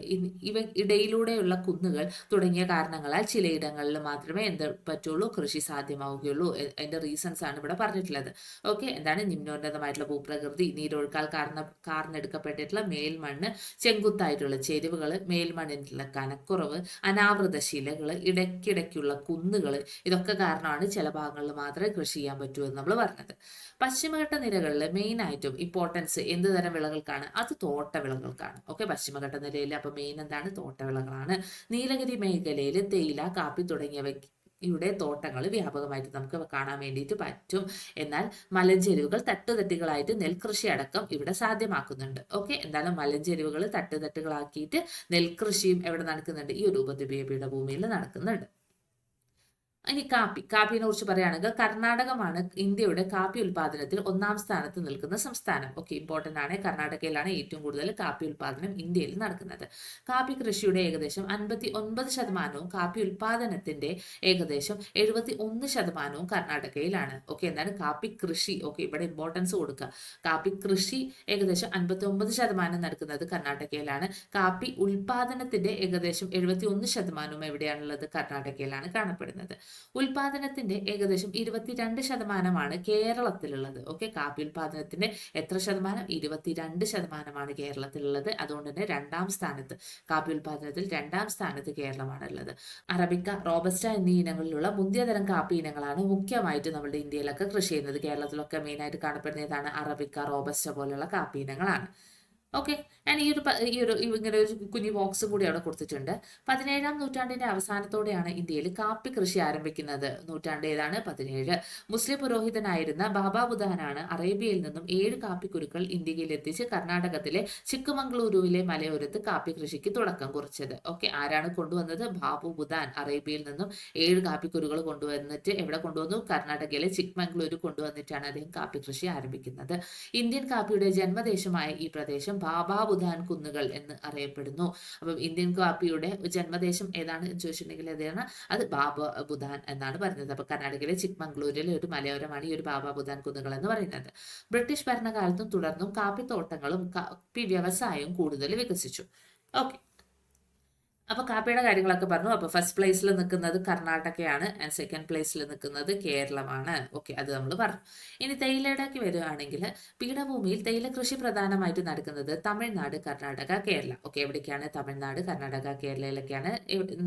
ഇവ ഇടയിലൂടെയുള്ള കുന്നുകൾ തുടങ്ങിയ കാരണങ്ങളാൽ ചിലയിടങ്ങളിൽ മാത്രമേ എന്ത് പറ്റുള്ളൂ കൃഷി സാധ്യമാവുകയുള്ളൂ അതിന്റെ റീസൺസ് ആണ് ഇവിടെ പറഞ്ഞിട്ടുള്ളത്. ഓക്കെ എന്താണ് നിമ്നോന്നതമായിട്ടുള്ള ഭൂപ്രകൃതി നീരൊഴുക്കാൽ കാർന്ന കാർന്നെടുക്കപ്പെട്ടിട്ടുള്ള മേൽമണ്ണ് ചെങ്കുത്തായിട്ടുള്ള ചെരുവുകൾ മേൽമണ്ണിനുള്ള കനക്കുറവ് അനാവൃത ശിലകൾ ഇടയ്ക്കിടയ്ക്കുള്ള കുന്നുകൾ ഇതൊക്കെ കാരണമാണ് ചില ഭാഗങ്ങളിൽ മാത്രമേ കൃഷി ചെയ്യാൻ പറ്റൂ എന്ന് നമ്മൾ പറഞ്ഞത്. പശ്ചിമഘട്ട നിരകളിൽ മെയിൻ ആയിട്ടും ഇമ്പോർട്ടൻസ് എന്ത് തരം വിളകൾക്കാണ്? അത് തോട്ട വിളകൾക്കാണ് ഓക്കെ പശ്ചിമഘട്ട നിലയിൽ അപ്പൊ മെയിൻ എന്താണ്? തോട്ടവിളകളാണ്. നീലഗിരി മേഖലയിൽ തേയില കാപ്പി തുടങ്ങിയവ യുടെ തോട്ടങ്ങൾ വ്യാപകമായിട്ട് നമുക്ക് കാണാൻ വേണ്ടിയിട്ട് പറ്റും. എന്നാൽ മലഞ്ചെരുവുകൾ തട്ടുതട്ടുകളായിട്ട് നെൽകൃഷി അടക്കം ഇവിടെ സാധ്യമാക്കുന്നുണ്ട്. ഓക്കെ? എന്താണ് മലഞ്ചെരുവുകൾ തട്ടുതട്ടുകളാക്കിയിട്ട് നെൽകൃഷിയും എവിടെ നടക്കുന്നുണ്ട്? ഈ ഒരു ഉപദ്വീപീയ പീഠഭൂമിയിൽ നടക്കുന്നുണ്ട്. ഇനി കാപ്പി കാപ്പിനെ കുറിച്ച് പറയുകയാണെങ്കിൽ കർണാടകമാണ് ഇന്ത്യയുടെ കാപ്പി ഉൽപാദനത്തിൽ ഒന്നാം സ്ഥാനത്ത് നിൽക്കുന്ന സംസ്ഥാനം. ഓക്കെ ഇമ്പോർട്ടന്റ് ആണ്. കർണാടകയിലാണ് ഏറ്റവും കൂടുതൽ കാപ്പി ഉൽപാദനം ഇന്ത്യയിൽ നടക്കുന്നത്. കാപ്പി കൃഷിയുടെ ഏകദേശം അൻപത്തി ഒൻപത് ശതമാനവും കാപ്പി ഉൽപാദനത്തിന്റെ ഏകദേശം എഴുപത്തി ഒന്ന് ശതമാനവും കർണാടകയിലാണ്. ഓക്കെ എന്നാണ് കാപ്പി കൃഷി. ഓക്കെ ഇവിടെ ഇമ്പോർട്ടൻസ് കൊടുക്കുക. കാപ്പി കൃഷി ഏകദേശം അൻപത്തി ഒമ്പത് ശതമാനം നടക്കുന്നത് കർണാടകയിലാണ്. കാപ്പി ഉൽപാദനത്തിന്റെ ഏകദേശം എഴുപത്തി ഒന്ന് ശതമാനവും എവിടെയാണുള്ളത്? കർണാടകയിലാണ് കാണപ്പെടുന്നത്. ഉൽപാദനത്തിന്റെ ഏകദേശം ഇരുപത്തിരണ്ട് ശതമാനമാണ് കേരളത്തിലുള്ളത്. ഓക്കെ കാപ്പി ഉൽപാദനത്തിന്റെ എത്ര ശതമാനം? ഇരുപത്തിരണ്ട് ശതമാനമാണ് കേരളത്തിലുള്ളത്. അതുകൊണ്ട് തന്നെ രണ്ടാം സ്ഥാനത്ത് കാപ്പി ഉൽപാദനത്തിൽ രണ്ടാം സ്ഥാനത്ത് കേരളമാണ് ഉള്ളത് അറബിക്ക റോബസ്റ്റ എന്നീ ഇനങ്ങളിലുള്ള മുന്തിയ തരം കാപ്പി ഇനങ്ങളാണ് മുഖ്യമായിട്ട് നമ്മുടെ ഇന്ത്യയിലൊക്കെ കൃഷി ചെയ്യുന്നത്. കേരളത്തിലൊക്കെ മെയിനായിട്ട് കാണപ്പെടുന്ന ഏതാണ് അറബിക്ക റോബസ്റ്റ പോലുള്ള കാപ്പി ഇനങ്ങളാണ്. ഓക്കെ. ഞാൻ ഈ ഒരു ഈ ഒരു ഇങ്ങനെ ഒരു കുഞ്ഞു ബോക്സ് കൂടി അവിടെ കൊടുത്തിട്ടുണ്ട്. പതിനേഴാം നൂറ്റാണ്ടിന്റെ അവസാനത്തോടെയാണ് ഇന്ത്യയിൽ കാപ്പി കൃഷി ആരംഭിക്കുന്നത്. നൂറ്റാണ്ട് ഏതാണ്? പതിനേഴ്. മുസ്ലിം പുരോഹിതനായിരുന്ന ബാബ ബുധാനാണ് അറേബ്യയിൽ നിന്നും ഏഴ് കാപ്പിക്കുരുക്കൾ ഇന്ത്യയിൽ എത്തിച്ച് കർണാടകത്തിലെ ചിക്കുമംഗ്ലൂരുവിലെ മലയോരത്ത് കാപ്പി കൃഷിക്ക് തുടക്കം കുറിച്ചത്. ഓക്കെ ആരാണ് കൊണ്ടുവന്നത്? ബാബു ബുധാൻ അറേബ്യയിൽ നിന്നും ഏഴ് കാപ്പിക്കുരുകൾ കൊണ്ടുവന്നിട്ട് എവിടെ കൊണ്ടുവന്നു? കർണാടകയിലെ ചിക്മംഗ്ലൂരു കൊണ്ടുവന്നിട്ടാണ് അദ്ദേഹം കാപ്പി കൃഷി ആരംഭിക്കുന്നത്. ഇന്ത്യൻ കാപ്പിയുടെ ജന്മദേശമായ ഈ പ്രദേശം ബാബാ ബുധാൻ കുന്നുകൾ എന്ന് അറിയപ്പെടുന്നു. അപ്പം ഇന്ത്യൻ കാപ്പിയുടെ ജന്മദേശം ഏതാണ് ചോദിച്ചിട്ടുണ്ടെങ്കിൽ ഏതാണ് അത് ബാബ ബുധാൻ എന്നാണ് പറയുന്നത് അപ്പൊ കർണാടകയിലെ ചിക്മംഗ്ലൂരിലെ ഒരു മലയോരമാണ് ഈ ഒരു ബാബ ബുധാൻ കുന്നുകൾ എന്ന് പറയുന്നത്. ബ്രിട്ടീഷ് ഭരണകാലത്തും തുടർന്നും കാപ്പിത്തോട്ടങ്ങളും കാപ്പി വ്യവസായവും കൂടുതൽ വികസിച്ചു. ഓക്കെ. അപ്പൊ കാപ്പിയുടെ കാര്യങ്ങളൊക്കെ പറഞ്ഞു. അപ്പോൾ ഫസ്റ്റ് പ്ലേസിൽ നിൽക്കുന്നത് കർണാടകയാണ് ആൻഡ് സെക്കൻഡ് പ്ലേസിൽ നിൽക്കുന്നത് കേരളമാണ്. ഓക്കെ അത് നമ്മൾ പറഞ്ഞു. ഇനി തേയിലയുടെയൊക്കെ വരികയാണെങ്കിൽ പീഠഭൂമിയിൽ തേയില കൃഷി പ്രധാനമായിട്ട് നടക്കുന്നത് തമിഴ്നാട് കർണാടക കേരള. ഓക്കെ എവിടേക്കാണ് തമിഴ്നാട് കർണാടക കേരളയിലൊക്കെയാണ്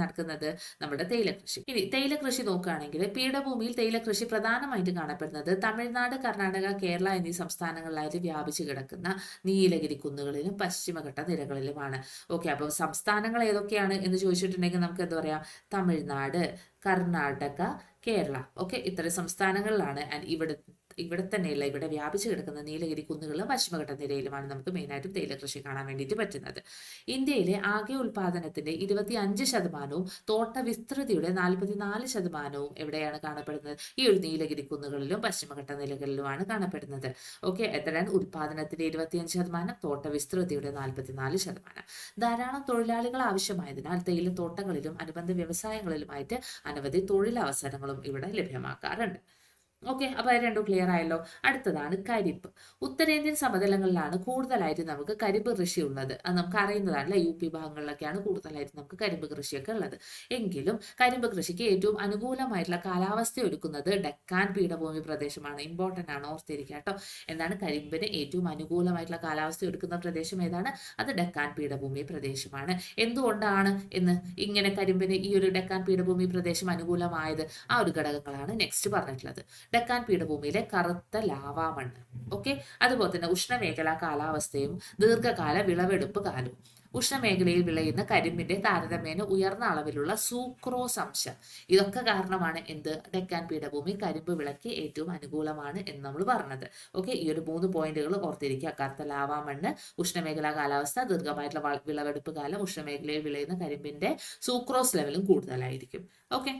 നടക്കുന്നത് നമ്മുടെ തേയില കൃഷി. ഇനി തേയില കൃഷി നോക്കുകയാണെങ്കിൽ പീഠഭൂമിയിൽ തേയില കൃഷി പ്രധാനമായിട്ട് കാണപ്പെടുന്നത് തമിഴ്നാട് കർണാടക കേരള എന്നീ സംസ്ഥാനങ്ങളിലായിട്ട് വ്യാപിച്ചു കിടക്കുന്ന നീലഗിരി കുന്നുകളിലും പശ്ചിമഘട്ട നിരകളിലുമാണ്. ഓക്കെ അപ്പോൾ സംസ്ഥാനങ്ങൾ ഏതൊക്കെയാണ് എന്ന് ചോദിച്ചിട്ടുണ്ടെങ്കിൽ നമുക്ക് എന്താ പറയാം? തമിഴ്നാട് കർണാടക കേരള. ഓക്കെ ഇത്തരം സംസ്ഥാനങ്ങളിലാണ്. ആൻഡ് ഇവിടെ ഇവിടെ തന്നെയുള്ള ഇവിടെ വ്യാപിച്ചു കിടക്കുന്ന നീലഗിരി കുന്നുകളിലും പശ്ചിമഘട്ട നിരയിലുമാണ് നമുക്ക് മെയിനായിട്ടും തേയില കൃഷി കാണാൻ വേണ്ടിയിട്ട് പറ്റുന്നത്. ഇന്ത്യയിലെ ആകെ ഉൽപാദനത്തിന്റെ ഇരുപത്തി അഞ്ച് ശതമാനവും തോട്ട വിസ്തൃതിയുടെ നാൽപ്പത്തിനാല് ശതമാനവും എവിടെയാണ് കാണപ്പെടുന്നത്? ഈ ഒരു നീലഗിരി കുന്നുകളിലും പശ്ചിമഘട്ട നിലകളിലുമാണ് കാണപ്പെടുന്നത്. ഓക്കെ എത്രയാണ്? ഉൽപാദനത്തിന്റെ ഇരുപത്തിയഞ്ച് ശതമാനം തോട്ട വിസ്തൃതിയുടെ നാൽപ്പത്തിനാല് ശതമാനം. ധാരാളം തൊഴിലാളികൾ ആവശ്യമായതിനാൽ തേയില തോട്ടങ്ങളിലും അനുബന്ധ വ്യവസായങ്ങളിലുമായിട്ട് അനവധി തൊഴിലവസരങ്ങളും ഇവിടെ ലഭ്യമാക്കാറുണ്ട്. ഓക്കെ അപ്പോൾ അത് രണ്ടും ക്ലിയർ ആയല്ലോ. അടുത്തതാണ് കരിപ്പ്. ഉത്തരേന്ത്യൻ സമതലങ്ങളിലാണ് കൂടുതലായിട്ട് നമുക്ക് കരിമ്പ് കൃഷി ഉള്ളത്. അത് നമുക്ക് അറിയുന്നതാണ് അല്ലേ? യു പി ഭാഗങ്ങളിലൊക്കെയാണ് കൂടുതലായിട്ട് നമുക്ക് കരിമ്പ് കൃഷിയൊക്കെ ഉള്ളത്. എങ്കിലും കരിമ്പ് കൃഷിക്ക് ഏറ്റവും അനുകൂലമായിട്ടുള്ള കാലാവസ്ഥ ഒരുക്കുന്നത് ഡെക്കാൻ പീഠഭൂമി പ്രദേശമാണ്. ഇമ്പോർട്ടന്റ് ആണ് ഓർത്തിരിക്കുക കേട്ടോ. എന്താണ് കരിമ്പിന് ഏറ്റവും അനുകൂലമായിട്ടുള്ള കാലാവസ്ഥ ഒരുക്കുന്ന പ്രദേശം ഏതാണ്? അത് ഡെക്കാൻ പീഠഭൂമി പ്രദേശമാണ്. എന്തുകൊണ്ടാണ് എന്ന് ഇങ്ങനെ കരിമ്പിന് ഈ ഒരു ഡെക്കാൻ പീഠഭൂമി പ്രദേശം അനുകൂലമായത്? ആ ഒരു ഘടകങ്ങളാണ് നെക്സ്റ്റ് പറഞ്ഞിട്ടുള്ളത്. ഡക്കാൻ പീഠഭൂമിയിലെ കറുത്ത ലാവാമണ്ണ് ഓക്കെ അതുപോലെ തന്നെ ഉഷ്ണമേഖലാ കാലാവസ്ഥയും ദീർഘകാല വിളവെടുപ്പ് കാലവും. ഉഷ്ണമേഖലയിൽ വിളയുന്ന കരിമ്പിന്റെ താരതമ്യേന ഉയർന്ന അളവിലുള്ള സൂക്രോസ് അംശം ഇതൊക്കെ കാരണമാണ് എന്ത്? ഡെക്കാൻ പീഠഭൂമി കരിമ്പ് വിളക്ക് ഏറ്റവും അനുകൂലമാണ് എന്ന് നമ്മൾ പറഞ്ഞത്. ഓക്കെ ഈ ഒരു മൂന്ന് പോയിന്റുകൾ ഓർത്തിരിക്കുക. കറുത്ത ലാവാ മണ്ണ് ഉഷ്ണമേഖലാ കാലാവസ്ഥ ദീർഘമായിട്ടുള്ള വിളവെടുപ്പ് കാലം ഉഷ്ണമേഖലയിൽ വിളയുന്ന കരിമ്പിന്റെ സൂക്രോസ് ലെവലും കൂടുതലായിരിക്കും. ഓക്കെ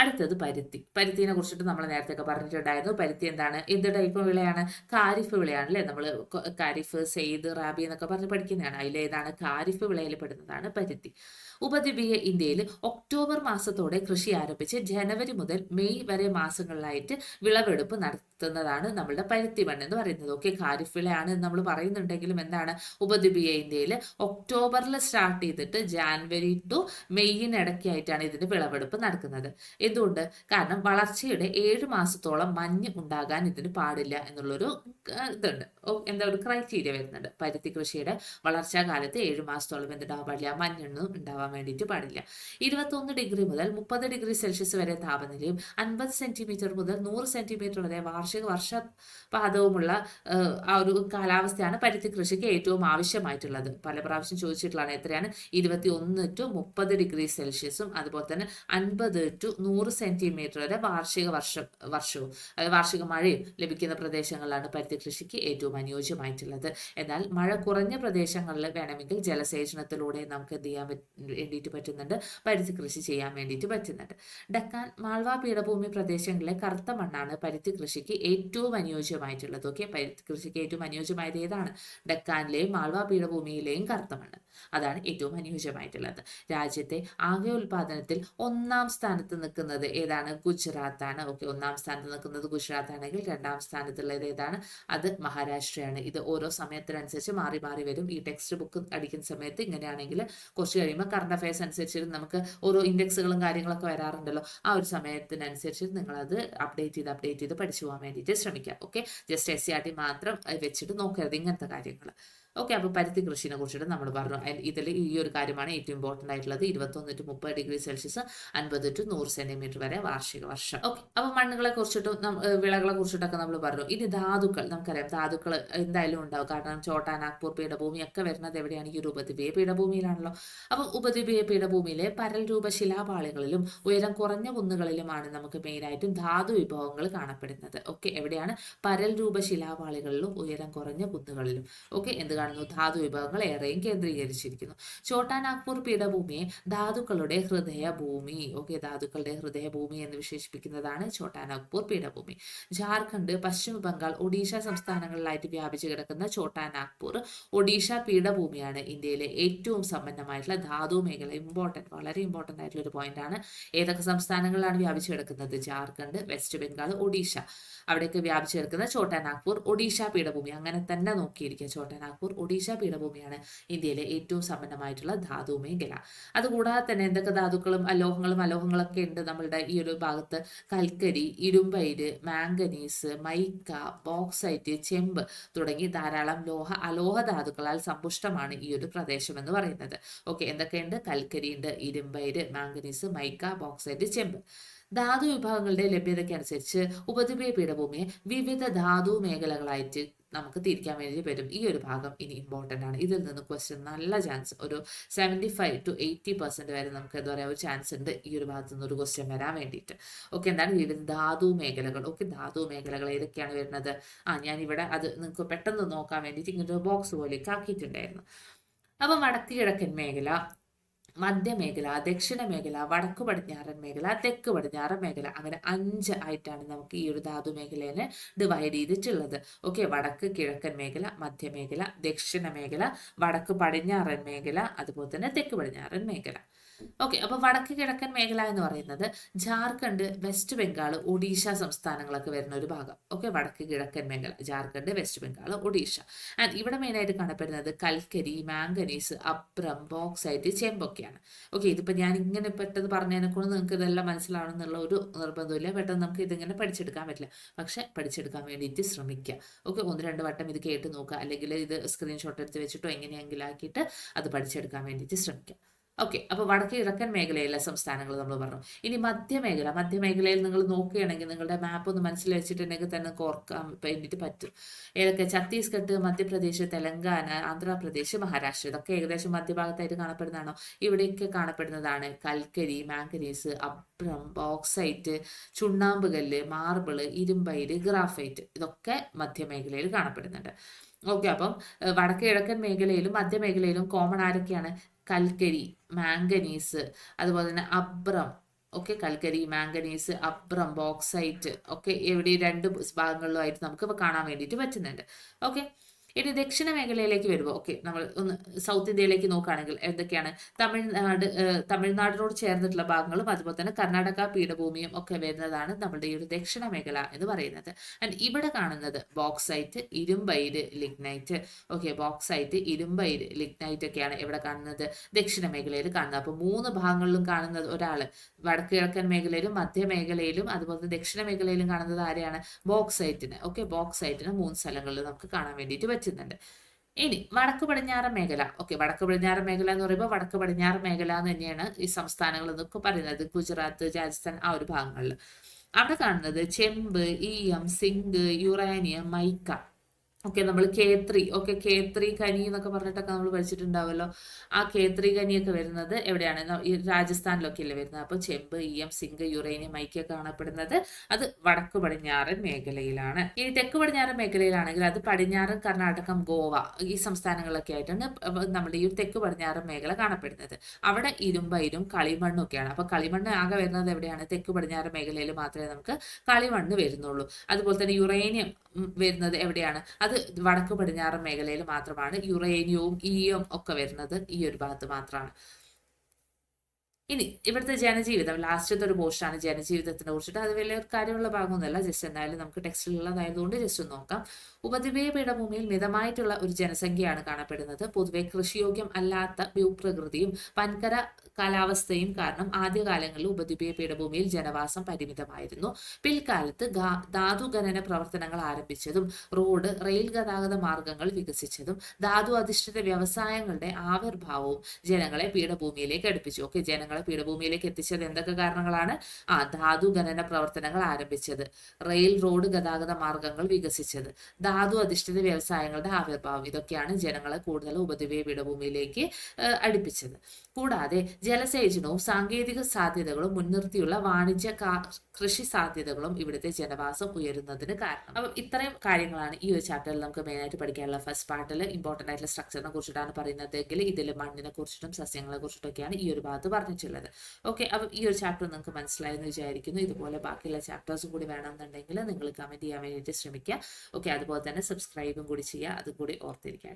അടുത്തത് പരുത്തി. പരുത്തിനെ കുറിച്ചിട്ട് നമ്മൾ നേരത്തെ പറഞ്ഞിട്ടുണ്ടായിരുന്നു. പരുത്തി എന്താണ്? എന്ത് ടൈപ്പ് വിളയാണ്? കാരിഫ് വിളയാണ് അല്ലേ? നമ്മൾ കാരിഫ് സെയ്ദ് റാബി എന്നൊക്കെ പറഞ്ഞ് പഠിക്കുന്നതാണ്. അതിലേതാണ് കാരിഫ് വിളയിൽ പെടുന്നതാണ് പരുത്തി. ഉപദ്വീപീയ ഇന്ത്യയിൽ ഒക്ടോബർ മാസത്തോടെ കൃഷി ആരംഭിച്ച് ജനുവരി മുതൽ മെയ് വരെ മാസങ്ങളിലായിട്ട് വിളവെടുപ്പ് നടത്തുന്നതാണ് നമ്മളുടെ പരുത്തി മണ്ണ് എന്ന് പറയുന്നത്. ഓക്കെ ഖാരിഫ് വിളയാണ് നമ്മൾ പറയുന്നുണ്ടെങ്കിലും എന്താണ്? ഉപദ്വീപീയ ഇന്ത്യയിൽ ഒക്ടോബറിൽ സ്റ്റാർട്ട് ചെയ്തിട്ട് ജാൻവരി ടു മെയ്യിനിടയ്ക്കായിട്ടാണ് ഇതിന്റെ വിളവെടുപ്പ് നടക്കുന്നത്. എന്തുകൊണ്ട് കാരണം വളർച്ചയുടെ ഏഴ് മാസത്തോളം മഞ്ഞ് ഉണ്ടാകാൻ ഇതിന് പാടില്ല എന്നുള്ളൊരു ഇതുണ്ട്. എന്താ ഒരു ക്രൈറ്റീരിയ വരുന്നുണ്ട്. പരുത്തി കൃഷിയുടെ വളർച്ചാ കാലത്ത് ഏഴ് മാസത്തോളം എന്തുണ്ടാവാൻ പാടില്ല. മഞ്ഞൊന്നും ഉണ്ടാവാൻ വേണ്ടിയിട്ട് പാടില്ല. ഇരുപത്തൊന്ന് ഡിഗ്രി മുതൽ മുപ്പത് ഡിഗ്രി സെൽഷ്യസ് വരെ താപനിലയും അൻപത് സെന്റിമീറ്റർ മുതൽ നൂറ് സെന്റിമീറ്റർ വരെ വാർഷിക വർഷപാതവുമുള്ള ആ ഒരു കാലാവസ്ഥയാണ് പരുത്തി കൃഷിക്ക് ഏറ്റവും ആവശ്യമായിട്ടുള്ളത്. പല പ്രാവശ്യം ചോദിച്ചിട്ടുള്ളതാണ് എത്രയാണ്? ഇരുപത്തി ഒന്ന് ടു മുപ്പത് ഡിഗ്രി സെൽഷ്യസും അതുപോലെ തന്നെ അൻപത് ടു നൂറ് സെന്റിമീറ്റർ വരെ വാർഷിക വർഷം വർഷവും അതായത് വാർഷിക മഴയും ലഭിക്കുന്ന പ്രദേശങ്ങളിലാണ് പരുത്തി കൃഷിക്ക് ഏറ്റവും അനുയോജ്യമായിട്ടുള്ളത്. എന്നാൽ മഴ കുറഞ്ഞ പ്രദേശങ്ങളിൽ വേണമെങ്കിൽ ജലസേചനത്തിലൂടെ നമുക്ക് എന്ത് ചെയ്യാൻ വേണ്ടിയിട്ട് പറ്റുന്നുണ്ട്? പരുത്തി കൃഷി ചെയ്യാൻ വേണ്ടിയിട്ട് പറ്റുന്നുണ്ട്. ഡക്കാൻ മാൾവാ പീഠഭൂമി പ്രദേശങ്ങളിലെ കറുത്ത മണ്ണാണ് പരുത്തി കൃഷിക്ക് ഏറ്റവും അനുയോജ്യമായിട്ടുള്ളത്. ഓക്കെ പരുത്തി കൃഷിക്ക് ഏറ്റവും അനുയോജ്യമായത് ഏതാണ്? ഡക്കാനിലെയും മാൾവ പീഠഭൂമിയിലെയും കറുത്ത മണ്ണ്. അതാണ് ഏറ്റവും അനുയോജ്യമായിട്ടുള്ളത്. രാജ്യത്തെ ആകെ ഉൽപാദനത്തിൽ ഒന്നാം സ്ഥാനത്ത് നിൽക്കുന്നത് ഏതാണ്? ഗുജറാത്താണ്. ഓക്കെ ഒന്നാം സ്ഥാനത്ത് നിൽക്കുന്നത് ഗുജറാത്ത് ആണെങ്കിൽ രണ്ടാം സ്ഥാനത്തുള്ളത് ഏതാണ്? അത് മഹാരാഷ്ട്രയാണ്. ഇത് ഓരോ സമയത്തിനനുസരിച്ച് മാറി മാറി വരും. ഈ ടെക്സ്റ്റ് ബുക്ക് അടിക്കുന്ന സമയത്ത് ഇങ്ങനെയാണെങ്കിൽ കുറച്ച് കഴിയുമ്പോൾ കറണ്ട് അഫയേഴ്സ് അനുസരിച്ച് നമുക്ക് ഓരോ ഇൻഡെക്സുകളും കാര്യങ്ങളൊക്കെ വരാറുണ്ടല്ലോ. ആ ഒരു സമയത്തിനനുസരിച്ച് നിങ്ങളത് അപ്ഡേറ്റ് ചെയ്ത് അപ്ഡേറ്റ് ചെയ്ത് പഠിച്ചു പോകാൻ വേണ്ടിയിട്ട് ശ്രമിക്കുക. Okay? Just S C R T മാത്രം വെച്ചിട്ട് നോക്കരുത് ഇങ്ങനത്തെ കാര്യങ്ങൾ ഓക്കെ അപ്പോൾ പരുത്തി കൃഷിനെ കുറിച്ചിട്ട് നമ്മൾ പറഞ്ഞു. ഇതിൽ ഈ ഒരു കാര്യമാണ് ഏറ്റവും ഇമ്പോർട്ടന്റ് ആയിട്ടുള്ളത്. ഇരുപത്തൊന്ന് ടു മുപ്പത് ഡിഗ്രി സെൽഷ്യസ് അൻപത് ടു നൂറ് സെന്റിമീറ്റർ വരെ വാർഷിക വർഷം. ഓക്കെ അപ്പോൾ മണ്ണുകളെ കുറിച്ചിട്ടും വിളകളെ കുറിച്ചിട്ടൊക്കെ നമ്മൾ പറഞ്ഞു. ഇനി ധാതുക്കൾ നമുക്കറിയാം ധാതുക്കൾ എന്തായാലും ഉണ്ടാവും. കാരണം ചോട്ടാ നാഗ്പൂർ പീഠഭൂമി ഒക്കെ വരുന്നത് എവിടെയാണ്? ഈ ഒരു ഉപദ്വീപീയ പീഠഭൂമിയിലാണല്ലോ. അപ്പോൾ ഉപദ്വീപീയ പീഠഭൂമിയിലെ പരൽ രൂപ ശിലാപാളികളിലും ഉയരം കുറഞ്ഞ കുന്നുകളിലുമാണ് നമുക്ക് മെയിനായിട്ടും ധാതു വിഭവങ്ങൾ കാണപ്പെടുന്നത്. ഓക്കെ എവിടെയാണ്? പരൽ രൂപ ശിലാപാളികളിലും ഉയരം കുറഞ്ഞ കുന്നുകളിലും. ഓക്കെ എന്ത് കാണുന്നു. ധാതു വിഭവങ്ങൾ ഏറെയും കേന്ദ്രീകരിച്ചിരിക്കുന്നു. ചോട്ടാ നാഗ്പൂർ പീഠഭൂമിയെ ധാതുക്കളുടെ ഹൃദയഭൂമി. ഓക്കെ ധാതുക്കളുടെ ഹൃദയഭൂമി എന്ന് വിശേഷിപ്പിക്കുന്നതാണ് ചോട്ടാ നാഗ്പൂർ പീഠഭൂമി. ജാർഖണ്ഡ് പശ്ചിമ ബംഗാൾ ഒഡീഷ സംസ്ഥാനങ്ങളിലായിട്ട് വ്യാപിച്ചു കിടക്കുന്ന ചോട്ടാ നാഗ്പൂർ ഒഡീഷ പീഠഭൂമിയാണ് ഇന്ത്യയിലെ ഏറ്റവും സമ്പന്നമായിട്ടുള്ള ധാതു മേഖല. ഇമ്പോർട്ടന്റ് വളരെ ഇമ്പോർട്ടന്റ് ആയിട്ടുള്ള ഒരു പോയിന്റ് ആണ്. ഏതൊക്കെ സംസ്ഥാനങ്ങളിലാണ് വ്യാപിച്ചു കിടക്കുന്നത്? ജാർഖണ്ഡ് വെസ്റ്റ് ബംഗാൾ ഒഡീഷ. അവിടേക്ക് വ്യാപിച്ചു കിടക്കുന്ന ചോട്ടാ നാഗ്പൂർ ഒഡീഷ പീഠഭൂമി. അങ്ങനെ തന്നെ നോക്കിയിരിക്കുക. ചോട്ടാ ഒഡീഷ പീഠഭൂമിയാണ് ഇന്ത്യയിലെ ഏറ്റവും സമ്പന്നമായിട്ടുള്ള ധാതു മേഖല. അതുകൂടാതെ തന്നെ എന്തൊക്കെ ധാതുക്കളും അലോഹങ്ങളും അലോഹങ്ങളൊക്കെ ഉണ്ട് നമ്മളുടെ ഈ ഒരു ഭാഗത്ത്? കൽക്കരി ഇരുമ്പയിര് മാംഗനീസ് മൈക്ക ബോക്സൈറ്റ് ചെമ്പ് തുടങ്ങി ധാരാളം ലോഹ അലോഹ ധാതുക്കളാൽ സമ്പുഷ്ടമാണ് ഈ ഒരു പ്രദേശം എന്ന് പറയുന്നത്. ഓക്കെ എന്തൊക്കെയുണ്ട്? കൽക്കരിയുണ്ട് ഇരുമ്പയിര് മാംഗനീസ് മൈക്ക ബോക്സൈറ്റ് ചെമ്പ്. ധാതു വിഭാഗങ്ങളുടെ ലഭ്യതയ്ക്കനുസരിച്ച് ഉപദ്വീപീയ പീഠഭൂമിയെ വിവിധ ധാതു മേഖലകളായിട്ട് നമുക്ക് തിരിക്കാൻ വേണ്ടി വരും. ഈ ഒരു ഭാഗം ഇനി ഇമ്പോർട്ടന്റ് ആണ്. ഇതിൽ നിന്ന് ക്വസ്റ്റ്യൻ നല്ല ചാൻസ് ഒരു seventy five to eighty percent വരെ നമുക്ക് എന്താ പറയുക ഒരു ചാൻസ് ഉണ്ട് ഈ ഒരു ഭാഗത്തു നിന്ന് ഒരു ക്വസ്റ്റ്യൻ വരാൻ വേണ്ടിയിട്ട്. ഓക്കെ എന്താണ് വിവിധ ധാതു മേഖലകൾ. ഓക്കെ ധാതു മേഖലകൾ ഏതൊക്കെയാണ് വരുന്നത്? ആ ഞാൻ ഇവിടെ അത് നിങ്ങൾക്ക് പെട്ടെന്ന് നോക്കാൻ വേണ്ടിയിട്ട് ഇങ്ങനൊരു ബോക്സ് പോലെ ആക്കിയിട്ടുണ്ടായിരുന്നു. അപ്പം വടക്ക് കിഴക്കൻ മേഖല മധ്യമേഖല ദക്ഷിണ മേഖല വടക്കു പടിഞ്ഞാറൻ മേഖല തെക്ക് പടിഞ്ഞാറൻ മേഖല അങ്ങനെ അഞ്ച് ആയിട്ടാണ് നമുക്ക് ഈ ഒരു ധാതു മേഖലയെ ഡിവൈഡ് ചെയ്തിട്ടുള്ളത്. ഓക്കെ വടക്ക് കിഴക്കൻ മേഖല മധ്യമേഖല ദക്ഷിണ മേഖല വടക്ക് പടിഞ്ഞാറൻ മേഖല അതുപോലെ തന്നെ തെക്ക് പടിഞ്ഞാറൻ മേഖല. ഓക്കെ അപ്പൊ വടക്ക് കിഴക്കൻ മേഖല എന്ന് പറയുന്നത് ജാർഖണ്ഡ് വെസ്റ്റ് ബംഗാൾ ഒഡീഷ സംസ്ഥാനങ്ങളൊക്കെ വരുന്ന ഒരു ഭാഗം. ഓക്കെ വടക്ക് കിഴക്കൻ മേഖല ജാർഖണ്ഡ് വെസ്റ്റ് ബംഗാൾ ഒഡീഷ. ആൻഡ് ഇവിടെ മെയിനായിട്ട് കാണപ്പെടുന്നത് കൽക്കരി മാംഗനീസ് അപ്രം ബോക്സൈറ്റ് ചെമ്പൊക്കെയാണ്. ഓക്കെ ഇതിപ്പോൾ ഞാൻ ഇങ്ങനെ പെട്ടെന്ന് പറഞ്ഞതിനെ കൊണ്ട് നിങ്ങൾക്ക് ഇതെല്ലാം മനസ്സിലാവണം എന്നുള്ള ഒരു നിർബന്ധമില്ല പെട്ടെന്ന് നമുക്ക് ഇതിങ്ങനെ പഠിച്ചെടുക്കാൻ പറ്റില്ല. പക്ഷെ പഠിച്ചെടുക്കാൻ വേണ്ടിയിട്ട് ശ്രമിക്കുക. ഓക്കെ ഒന്ന് രണ്ട് വട്ടം ഇത് കേട്ട് നോക്കുക. അല്ലെങ്കിൽ ഇത് സ്ക്രീൻഷോട്ട് എടുത്ത് വെച്ചിട്ടോ എങ്ങനെയെങ്കിലും ആക്കിയിട്ട് അത് പഠിച്ചെടുക്കാൻ വേണ്ടിയിട്ട് ശ്രമിക്കുക. ഓക്കെ അപ്പോൾ വടക്കേ കിഴക്കൻ മേഖലയിലെ സംസ്ഥാനങ്ങൾ നമ്മൾ പറഞ്ഞു. ഇനി മധ്യമേഖല മധ്യമേഖലയിൽ നിങ്ങൾ നോക്കുകയാണെങ്കിൽ നിങ്ങളുടെ മാപ്പ് ഒന്ന് മനസ്സിൽ വെച്ചിട്ടുണ്ടെങ്കിൽ തന്നെ ഓർക്കാൻ വേണ്ടിയിട്ട് പറ്റും. ഏതൊക്കെ? ഛത്തീസ്ഗഡ് മധ്യപ്രദേശ് തെലങ്കാന ആന്ധ്രാപ്രദേശ് മഹാരാഷ്ട്ര. ഇതൊക്കെ ഏകദേശം മധ്യഭാഗത്തായിട്ട് കാണപ്പെടുന്നതാണോ? ഇവിടെയൊക്കെ കാണപ്പെടുന്നതാണ് കൽക്കരി മാംഗനീസ് അബ്രം ബോക്സൈറ്റ് ചുണ്ണാമ്പ് കല്ല് മാർബിൾ ഇരുമ്പയിര് ഗ്രാഫൈറ്റ്. ഇതൊക്കെ മധ്യമേഖലയിൽ കാണപ്പെടുന്നുണ്ട്. ഓക്കെ അപ്പം വടക്ക് കിഴക്കൻ മേഖലയിലും മധ്യമേഖലയിലും കോമൺ ആരൊക്കെയാണ്? കൽക്കരി മാംഗനീസ് അതുപോലെ തന്നെ അബ്രം ഒക്കെ കൽക്കരി മാംഗനീസ് അബ്രം ബോക്സൈറ്റ് ഒക്കെ എവിടെ രണ്ട് ഭാഗങ്ങളിലുമായിട്ട് നമുക്ക് കാണാൻ വേണ്ടിയിട്ട് പറ്റുന്നുണ്ട്. ഓക്കെ ഇനി ദക്ഷിണ മേഖലയിലേക്ക് വരുമ്പോൾ ഓക്കെ നമ്മൾ ഒന്ന് സൗത്ത് ഇന്ത്യയിലേക്ക് നോക്കുകയാണെങ്കിൽ എന്തൊക്കെയാണ്? തമിഴ്നാട് തമിഴ്നാടിനോട് ചേർന്നിട്ടുള്ള ഭാഗങ്ങളും അതുപോലെ തന്നെ കർണാടക പീഠഭൂമിയും ഒക്കെ വരുന്നതാണ് നമ്മുടെ ഈ ഒരു ദക്ഷിണ മേഖല എന്ന് പറയുന്നത്. ആൻഡ് ഇവിടെ കാണുന്നത് ബോക്സൈറ്റ് ഇരുമ്പയിര് ലിഗ്നൈറ്റ് ഓക്കെ ബോക്സൈറ്റ് ഇരുമ്പയിര് ലിഗ്നൈറ്റ് ഒക്കെയാണ് ഇവിടെ കാണുന്നത് ദക്ഷിണ മേഖലയിൽ കാണുന്നത്. അപ്പോൾ മൂന്ന് ഭാഗങ്ങളിലും കാണുന്നത് ഒരാൾ വടക്ക് കിഴക്കൻ മേഖലയിലും മധ്യമേഖലയിലും അതുപോലെ ദക്ഷിണ മേഖലയിലും കാണുന്നത് ആരെയാണ്? ബോക്സൈറ്റിന് ഓക്കെ ബോക്സൈറ്റിന് മൂന്ന് സ്ഥലങ്ങളിൽ നമുക്ക് കാണാൻ വേണ്ടിയിട്ട് പറ്റുന്നുണ്ട്. ഇനി വടക്ക് പടിഞ്ഞാറൻ മേഖല. ഓക്കെ വടക്ക് പടിഞ്ഞാറൻ മേഖല എന്ന് പറയുമ്പോൾ വടക്ക് പടിഞ്ഞാറൻ മേഖല എന്ന് തന്നെയാണ് ഈ സംസ്ഥാനങ്ങൾ എന്നൊക്കെ പറയുന്നത്. ഗുജറാത്ത് രാജസ്ഥാൻ ആ ഒരു ഭാഗങ്ങളിൽ. അവിടെ കാണുന്നത് ചെമ്പ് ഈയം സിങ്ക് യുറേനിയം മൈക്ക. ഓക്കെ നമ്മൾ കേത്രി ഓക്കെ കേത്രി കനി എന്നൊക്കെ പറഞ്ഞിട്ടൊക്കെ നമ്മൾ പഠിച്ചിട്ടുണ്ടാവുമല്ലോ ആ കേത്രി കനിയൊക്കെ വരുന്നത് എവിടെയാണ്? രാജസ്ഥാനിലൊക്കെ അല്ലേ വരുന്നത്. അപ്പോൾ ചെമ്പ് ഈയം സിങ്ക് യുറേനിയം ഐക്യ കാണപ്പെടുന്നത് അത് വടക്ക് പടിഞ്ഞാറൻ മേഖലയിലാണ്. ഇനി തെക്ക് പടിഞ്ഞാറൻ മേഖലയിലാണെങ്കിൽ അത് പടിഞ്ഞാറൻ കർണാടകം ഗോവ ഈ സംസ്ഥാനങ്ങളിലൊക്കെ ആയിട്ടാണ് നമ്മുടെ ഈ തെക്ക് പടിഞ്ഞാറൻ മേഖല കാണപ്പെടുന്നത്. അവിടെ ഇരുമ്പയിരും കളിമണ്ണും ഒക്കെയാണ്. അപ്പോൾ കളിമണ്ണ് ആകെ വരുന്നത് എവിടെയാണ്? തെക്ക് പടിഞ്ഞാറൻ മേഖലയിൽ മാത്രമേ നമുക്ക് കളിമണ്ണ് വരുന്നുള്ളൂ. അതുപോലെ തന്നെ യുറേനിയം വരുന്നത് എവിടെയാണ്? അത് വടക്ക് പടിഞ്ഞാറൻ മേഖലയിൽ മാത്രമാണ് യുറേനിയവും ഈയും ഒക്കെ വരുന്നത് ഈ ഒരു ഭാഗത്ത് മാത്രമാണ്. ഇനി ഇവിടുത്തെ ജനജീവിതം ലാസ്റ്റത്തെ ഒരു പോസ്റ്റാണ് ജനജീവിതത്തിനെ കുറിച്ചിട്ട്. അത് വലിയ കാര്യമുള്ള ഭാഗമൊന്നുമല്ല. ജസ്റ്റ് എന്തായാലും നമുക്ക് ടെക്സ്റ്റിലുള്ളതായതുകൊണ്ട് ജസ്റ്റ് ഒന്ന് നോക്കാം. ഉപദ്വീപീയ പീഠഭൂമിയിൽ മിതമായിട്ടുള്ള ഒരു ജനസംഖ്യയാണ് കാണപ്പെടുന്നത്. പൊതുവെ കൃഷിയോഗ്യം അല്ലാത്ത ഭൂപ്രകൃതിയും വൻകര കാലാവസ്ഥയും കാരണം ആദ്യകാലങ്ങളിൽ ഉപദ്വീപീയ പീഠഭൂമിയിൽ ജനവാസം പരിമിതമായിരുന്നു. പിൽക്കാലത്ത് ധാതു ഖനന പ്രവർത്തനങ്ങൾ ആരംഭിച്ചതും റോഡ് റെയിൽ ഗതാഗത മാർഗങ്ങൾ വികസിച്ചതും ധാതു അധിഷ്ഠിത വ്യവസായങ്ങളുടെ ആവിർഭാവവും ജനങ്ങളെ പീഠഭൂമിയിലേക്ക് അടുപ്പിച്ചു. ഓക്കെ ജനങ്ങളെ പീഠഭൂമിയിലേക്ക് എത്തിച്ചത് എന്തൊക്കെ കാരണങ്ങളാണ്? ആ ധാതു ഖനന പ്രവർത്തനങ്ങൾ ആരംഭിച്ചത്. റെയിൽ റോഡ് ഗതാഗത മാർഗങ്ങൾ വികസിച്ചത്. ധാതു അധിഷ്ഠിത വ്യവസായങ്ങളുടെ ആവിർഭാവം. ഇതൊക്കെയാണ് ജനങ്ങളെ കൂടുതൽ ഉപദ്വീപീയ പീഠഭൂമിയിലേക്ക് അടുപ്പിച്ചത്. കൂടാതെ ജലസേചനവും സാങ്കേതിക സാധ്യതകളും മുൻനിർത്തിയുള്ള വാണിജ്യ കൃഷി സാധ്യതകളും ഇവിടുത്തെ ജനവാസം ഉയരുന്നതിന് കാരണം. അപ്പം ഇത്രയും കാര്യങ്ങളാണ് ഈ ഒരു ചാപ്റ്ററിൽ നമുക്ക് മെയിനായിട്ട് പഠിക്കാനുള്ള ഫസ്റ്റ് പാർട്ടിൽ ഇമ്പോർട്ടന്റ് ആയിട്ടുള്ള സ്ട്രക്ചറിനെ കുറിച്ചിട്ടാണ് പറയുന്നതെങ്കിൽ ഇതിൽ മണ്ണിനെ കുറിച്ചിട്ടും സസ്യങ്ങളെ കുറിച്ചിട്ടൊക്കെയാണ് ഈ ഒരു ഭാഗത്ത് പറഞ്ഞിട്ടുള്ളത്. ഓക്കെ അപ്പം ഈ ഒരു ചാപ്റ്റർ നിങ്ങൾക്ക് മനസ്സിലായെന്ന് വിചാരിക്കുന്നു. ഇതുപോലെ ബാക്കിയുള്ള ചാപ്റ്റേഴ്സും കൂടി വേണമെന്നുണ്ടെങ്കിൽ നിങ്ങൾ കമന്റ് ചെയ്യാൻ വേണ്ടിയിട്ട് ശ്രമിക്കുക. ഓക്കെ അതുപോലെ തന്നെ സബ്സ്ക്രൈബും കൂടി ചെയ്യുക. അതും കൂടി ഓർത്തിരിക്കാം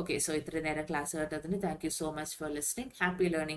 ഓക്കെ സോ ഇത്രയും നേരം ക്ലാസ് കേട്ടതിന് thank you so much for listening happy learning